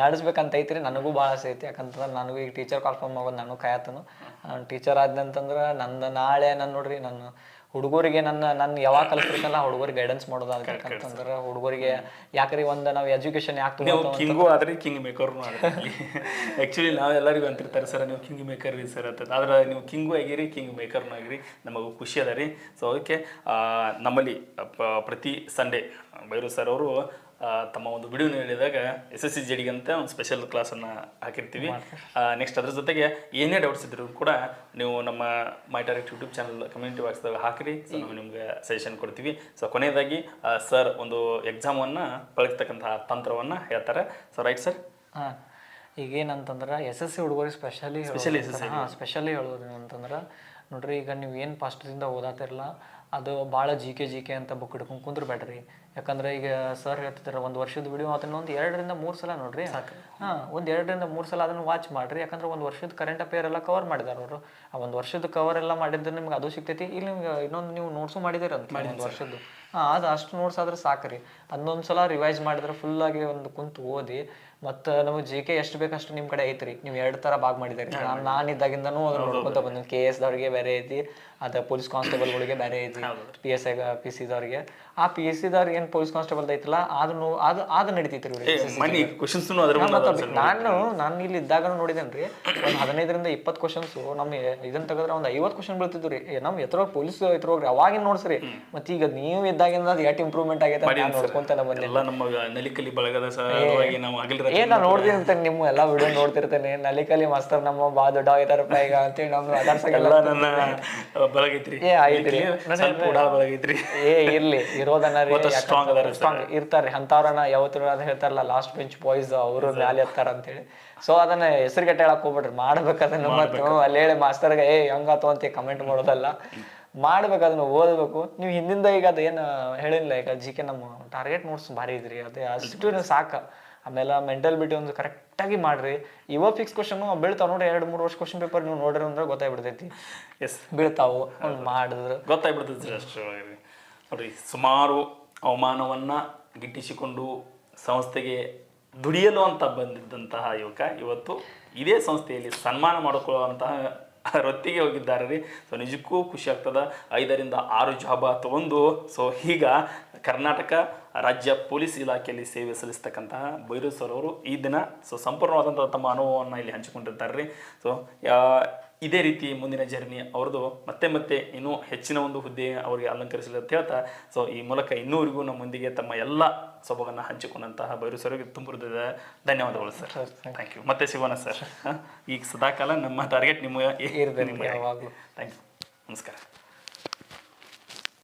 ನಡೆಸ್ಬೇಕಂತ ಐತ್ರಿ. ನನಗೂ ಭಾಳ ಆಸೆ ಐತಿ. ಯಾಕಂತಂದ್ರೆ ನನಗೂ ಈಗ ಟೀಚರ್ ಕಾಲ್ಫಾರ್ಮ್ ಆಗೋದು ನನಗೂ ಕಾಯತನು. ಟೀಚರ್ ಆದ್ನಂತಂದ್ರೆ ನಂದು ನಾಳೆ ನಾನು ನೋಡ್ರಿ ನಾನು ಹುಡುಗರಿಗೆ ನನ್ನ ನನ್ನ ಯಾವಾಗ ಕಲಿಸ್ಬೇಕಲ್ಲ ಹುಡುಗರಿಗೆ ಗೈಡೆನ್ಸ್ ಮಾಡೋದು ಅಂತಂದ್ರೆ ಹುಡುಗರಿಗೆ ಯಾಕ್ರಿ ಒಂದು ನಾವು ಎಜುಕೇಶನ್ ಯಾಕೆ ನೀವು ಕಿಂಗು ಆದ್ರೆ ಕಿಂಗ್ ಆದ್ರಿ ಆ್ಯಕ್ಚುಲಿ ನಾವೆಲ್ಲರಿಗೂ ಅಂತಿರ್ತಾರೆ ಸರ್ ನೀವು ಕಿಂಗ್ ಮೇಕರ್ ರೀ ಸರ್ ಅಂತ ಆದ್ರೆ ನೀವು ಕಿಂಗು ಆಗಿರಿ ಕಿಂಗ್ ಮೇಕರ್ನು ಆಗಿರಿ ನಮಗೂ ಖುಷಿ ಅದ ರೀ. ಸೊ ಅದಕ್ಕೆ ನಮ್ಮಲ್ಲಿ ಪ್ರತಿ ಸಂಡೇ ಬೈರು ಸರ್ ಅವರು ತಮ್ಮ ಒಂದು ವಿಡಿಯೋನ ಹೇಳಿದಾಗ ಎಸ್ ಎಸ್ ಸಿ ಜೆಡಿಗೆ ಅಂತ ಒಂದು ಸ್ಪೆಷಲ್ ಕ್ಲಾಸನ್ನು ಹಾಕಿರ್ತೀವಿ. ನೆಕ್ಸ್ಟ್ ಅದ್ರ ಜೊತೆಗೆ ಏನೇ ಡೌಟ್ಸ್ ಇದ್ರು ಕೂಡ ನೀವು ನಮ್ಮ my direct YouTube channel community ಬಾಕ್ಸ್ದಾಗ ಹಾಕಿರಿ. ಸೊ ನಾವು ನಿಮ್ಗೆ ಸಜೆಷನ್ ಕೊಡ್ತೀವಿ. ಸೊ ಕೊನೆಯದಾಗಿ ಸರ್ ಒಂದು ಎಕ್ಸಾಮನ್ನು ಬಳಸ್ತಕ್ಕಂತಹ ತಂತ್ರವನ್ನು ಹೇಳ್ತಾರೆ. ಸೊ ರೈಟ್ ಸರ್ ಹಾಂ. ಈಗೇನಂತಂದ್ರೆ ಎಸ್ ಎಸ್ ಸಿ ಹುಡುಗರಿಗೆ ಸ್ಪೆಷಲಿ Specially ಹಾಂ ಸ್ಪೆಷಲಿ ಹೇಳೋದು ಅಂತಂದ್ರೆ ನೋಡ್ರಿ ಈಗ ನೀವು ಏನು ಫಸ್ಟ್ದಿಂದ ಓದಾತಿರಲ್ಲ ಅದು ಭಾಳ ಜಿ ಕೆ ಜಿ ಕೆ ಅಂತ ಬುಕ್ ಹಿಡ್ಕೊಂಡು ಕುಂದ್ರಬೇಡ್ರಿ. ಯಾಕಂದ್ರೆ ಈಗ ಸರ್ ಹೇಳ್ತಿದ್ದಾರೆ ಒಂದು ವರ್ಷದ ವಿಡಿಯೋ ಅದನ್ನ ಒಂದು ಎರಡರಿಂದ ಮೂರು ಸಲ ನೋಡ್ರಿ. ಹಾ ಒಂದು ಎರಡರಿಂದ ಮೂರು ಸಲ ಅದನ್ನ ವಾಚ್ ಮಾಡ್ರಿ. ಯಾಕಂದ್ರೆ ಒಂದು ವರ್ಷದ ಕರೆಂಟ್ ಅಫೇರ್ ಎಲ್ಲ ಕವರ್ ಮಾಡಿದಾರೆ ಅವರು. ಆ ಒಂದು ವರ್ಷದ ಕವರ್ ಎಲ್ಲ ಮಾಡಿದ್ರೆ ನಿಮ್ಗೆ ಅದು ಸಿಗ್ತೈತಿ. ಇಲ್ಲಿ ನಿಮ್ಗೆ ಇನ್ನೊಂದು ನೀವು ನೋಟ್ಸು ಮಾಡಿದಿರ ಅಂತ ಒಂದು ವರ್ಷದ್ದು. ಹಾಂ ಅದು ಅಷ್ಟು ನೋಟ್ಸ್ ಆದ್ರೆ ಸಾಕ್ರಿ. ಅದನ್ನೊಂದು ಸಲ ರಿವೈಸ್ ಮಾಡಿದ್ರೆ ಫುಲ್ ಆಗಿ ಒಂದು ಕುಂತು ಓದಿ ಮತ್ತು ನಮಗ್ ಜಿ ಕೆ ಎಷ್ಟು ಬೇಕಷ್ಟು ನಿಮ್ ಕಡೆ ಐತ್ರಿ. ನೀವು ಎರಡ್ ತರ ಭಾಗ ಮಾಡಿದಿರಿ ನಾನ್ ಇದ್ದಾಗಿಂದನೂ ಅದನ್ನ ನೋಡ್ಕೊಂತ ಬಂದ ಕೆ ಎಸ್ ದವ್ರಿಗೆ ಬೇರೆ ಐತಿ ಅದ ಪೊಲೀಸ್ ಕಾನ್ಸ್ಟೇಬಲ್ ಗಳಿಗೆ ಬೇರೆ ಐತಿ P S I P C ದವ್ರಿಗೆ. ಆ ಪಿ ಎಸ್ ಸಿ ದವ್ರಿಗೆ ಏನ್ ಪೊಲೀಸ್ ಕಾನ್ಸ್ಟೇಬಲ್ ಐತಲ್ಲ ಅದನ್ನು ಅದು ಅದು ನಡೀತೈತ್ರಿ ನಾನು ನಾನು ಇಲ್ಲಿ ಇದ್ದಾಗ ನೋಡಿದೇನ್ರಿ ಒಂದ್ ಹದಿನೈದರಿಂದ ಇಪ್ಪತ್ ಕ್ವಶನ್ಸ್ ನಮ್ ಇದನ್ನ ತೆಗೆದ್ರೆ ಒಂದು ಐವತ್ ಕ್ವಶನ್ ಬೀಳ್ತಿದ್ರಿ ರೀ ನಮ್ ಎತ್ರೊಳಗೆ ಪೊಲೀಸ್ ಎತ್ತರೋಗ್ರಿ ಅವಾಗಿನ್ ನೋಡ್ಸ್ರಿ? ಮತ್ತೆ ಈಗ ನೀವು ಇದ್ದಾಗಿಂದ ಎಟ್ ಇಂಪ್ರೂವ್ಮೆಂಟ್ ಆಗೈತೆ ನೋಡ್ಕೊಂತ ನಮ್ಮ ನಲಿಕಲಿ ಬಳಗದ ನಾವು ಏನ್ ನಾನು ನೋಡ್ತಿರ್ತೇನೆ ನಿಮ್ಮ ಎಲ್ಲಾ ವಿಡಿಯೋ ನೋಡ್ತಿರ್ತೇನೆ. ನಲಿಕಲಿ ಮಾಸ್ತರ್ ನಮ್ಮ ಬಾ ದೊಡ್ಡ ಈಗ ಅಂತೇಳಿ ನಮ್ಮ ನನ್ನ ಬಲಗೈತ್ರಿ ಏ ಐತ್ರಿ ಬಳಗೈತ್ರಿ. ಏ ಇರ್ಲಿ. ಇರೋದನ್ನ ಸ್ಟ್ರಾಂಗ್ ಇರ್ತಾರೆ. ಅಂಥವ್ರನ್ನ ಯಾವತ್ತೂ ಅದ ಹೇಳ್ತಾರಲ್ಲ ಲಾಸ್ಟ್ ಬೆಂಚ್ ಬಾಯ್ಸ್ ಅವರು ಮ್ಯಾಲೆ ಎತ್ತಾರ ಅಂತೇಳಿ ಸೊ ಅದನ್ನ ಹೆಸರುಗಟ್ಟೆ ಹೇಳಕ್ ಹೋಗ್ಬಿಟ್ರಿ ಮಾಡ್ಬೇಕಾದ್ರೆ ನಮ್ಮ ಅಲ್ಲಿ ಹೇಳಿ ಮಾಸ್ತರ್ಗೆ ಏ ಹೆಂಗಾತು ಅಂತ ಕಮೆಂಟ್ ಮಾಡೋದಲ್ಲ. ಮಾಡ್ಬೇಕು ಅದನ್ನ ಓದ್ಬೇಕು. ನೀವು ಹಿಂದಿಂದ ಈಗ ಅದೇನು ಏನು ಹೇಳಿಲ್ಲ ಈಗ ಜಿ ಕೆ ನಮ್ಮ ಟಾರ್ಗೆಟ್ ನೋಟ್ಸ್ ಭಾರಿ ಇದ್ರಿ. ಅದೇ ಅಷ್ಟು ಸಾಕ. ಆಮೇಲೆ ಮೆಂಟಲ್ ಮೆಂಟಾಲಿಟಿ ಒಂದು ಕರೆಕ್ಟಾಗಿ ಮಾಡ್ರಿ. ಇವ ಫಿಕ್ಸ್ ಕ್ವಶನ್ ಬೀಳ್ತಾವ ನೋಡಿ ಎರಡು ಮೂರು ವರ್ಷ ಕ್ವಶನ್ ಪೇಪರ್ ನೀವು ನೋಡ್ರಿ ಅಂದ್ರೆ ಗೊತ್ತಾಗ್ಬಿಡ್ತೈತಿ. ಎಸ್ ಬೀಳ್ತಾವು ಅವ್ನು ಮಾಡಿದ್ರು. ಗೊತ್ತಾಗ್ಬಿಡ್ತೈತಿ ಅಷ್ಟರೊಳಗೆ ನೋಡ್ರಿ ಸುಮಾರು ಅವಮಾನವನ್ನು ಗಿಟ್ಟಿಸಿಕೊಂಡು ಸಂಸ್ಥೆಗೆ ದುಡಿಯಲು ಅಂತ ಬಂದಿದ್ದಂತಹ ಯುವಕ ಇವತ್ತು ಇದೇ ಸಂಸ್ಥೆಯಲ್ಲಿ ಸನ್ಮಾನ ಮಾಡಿಕೊಳ್ಳುವಂತಹ ವೃತ್ತಿಗೆ ಹೋಗಿದ್ದಾರೆ ರೀ. ಸೊ ನಿಜಕ್ಕೂ ಖುಷಿ ಆಗ್ತದೆ. ಐದರಿಂದ ಆರು ಜಾಬ ತಗೊಂಡು. ಸೊ ಈಗ ಕರ್ನಾಟಕ ರಾಜ್ಯ ಪೊಲೀಸ್ ಇಲಾಖೆಯಲ್ಲಿ ಸೇವೆ ಸಲ್ಲಿಸ್ತಕ್ಕಂತಹ ಬೈರು ಸರ್ ಅವರು ಈ ದಿನ ಸೊ ಸಂಪೂರ್ಣವಾದಂಥ ತಮ್ಮ ಅನುಭವವನ್ನು ಇಲ್ಲಿ ಹಂಚಿಕೊಂಡಿರ್ತಾರೆ ರೀ. ಸೊ ಇದೇ ರೀತಿ ಮುಂದಿನ ಜರ್ನಿ ಅವ್ರದ್ದು ಮತ್ತೆ ಮತ್ತೆ ಇನ್ನೂ ಹೆಚ್ಚಿನ ಒಂದು ಹುದ್ದೆ ಅವರಿಗೆ ಅಲಂಕರಿಸಲಿ ಅಂತ ಹೇಳ್ತಾ ಸೊ ಈ ಮೂಲಕ ಇನ್ನೂವರೆಗೂ ನಮ್ಮೊಂದಿಗೆ ತಮ್ಮ ಎಲ್ಲ ಸೊಬಗನ್ನು ಹಂಚಿಕೊಂಡಂತಹ ಬೈರು ಸರ್ಗೆ ತುಂಬ ಹೃದಯದ ಧನ್ಯವಾದಗಳು ಸರ್. ಥ್ಯಾಂಕ್ ಯು ಮತ್ತೆ ಸಿಗೋಣ ಸರ್. ಈಗ ಸದಾಕಾಲ ನಮ್ಮ ಟಾರ್ಗೆಟ್ ನಿಮ್ಮ. ಥ್ಯಾಂಕ್ ಯು ನಮಸ್ಕಾರ.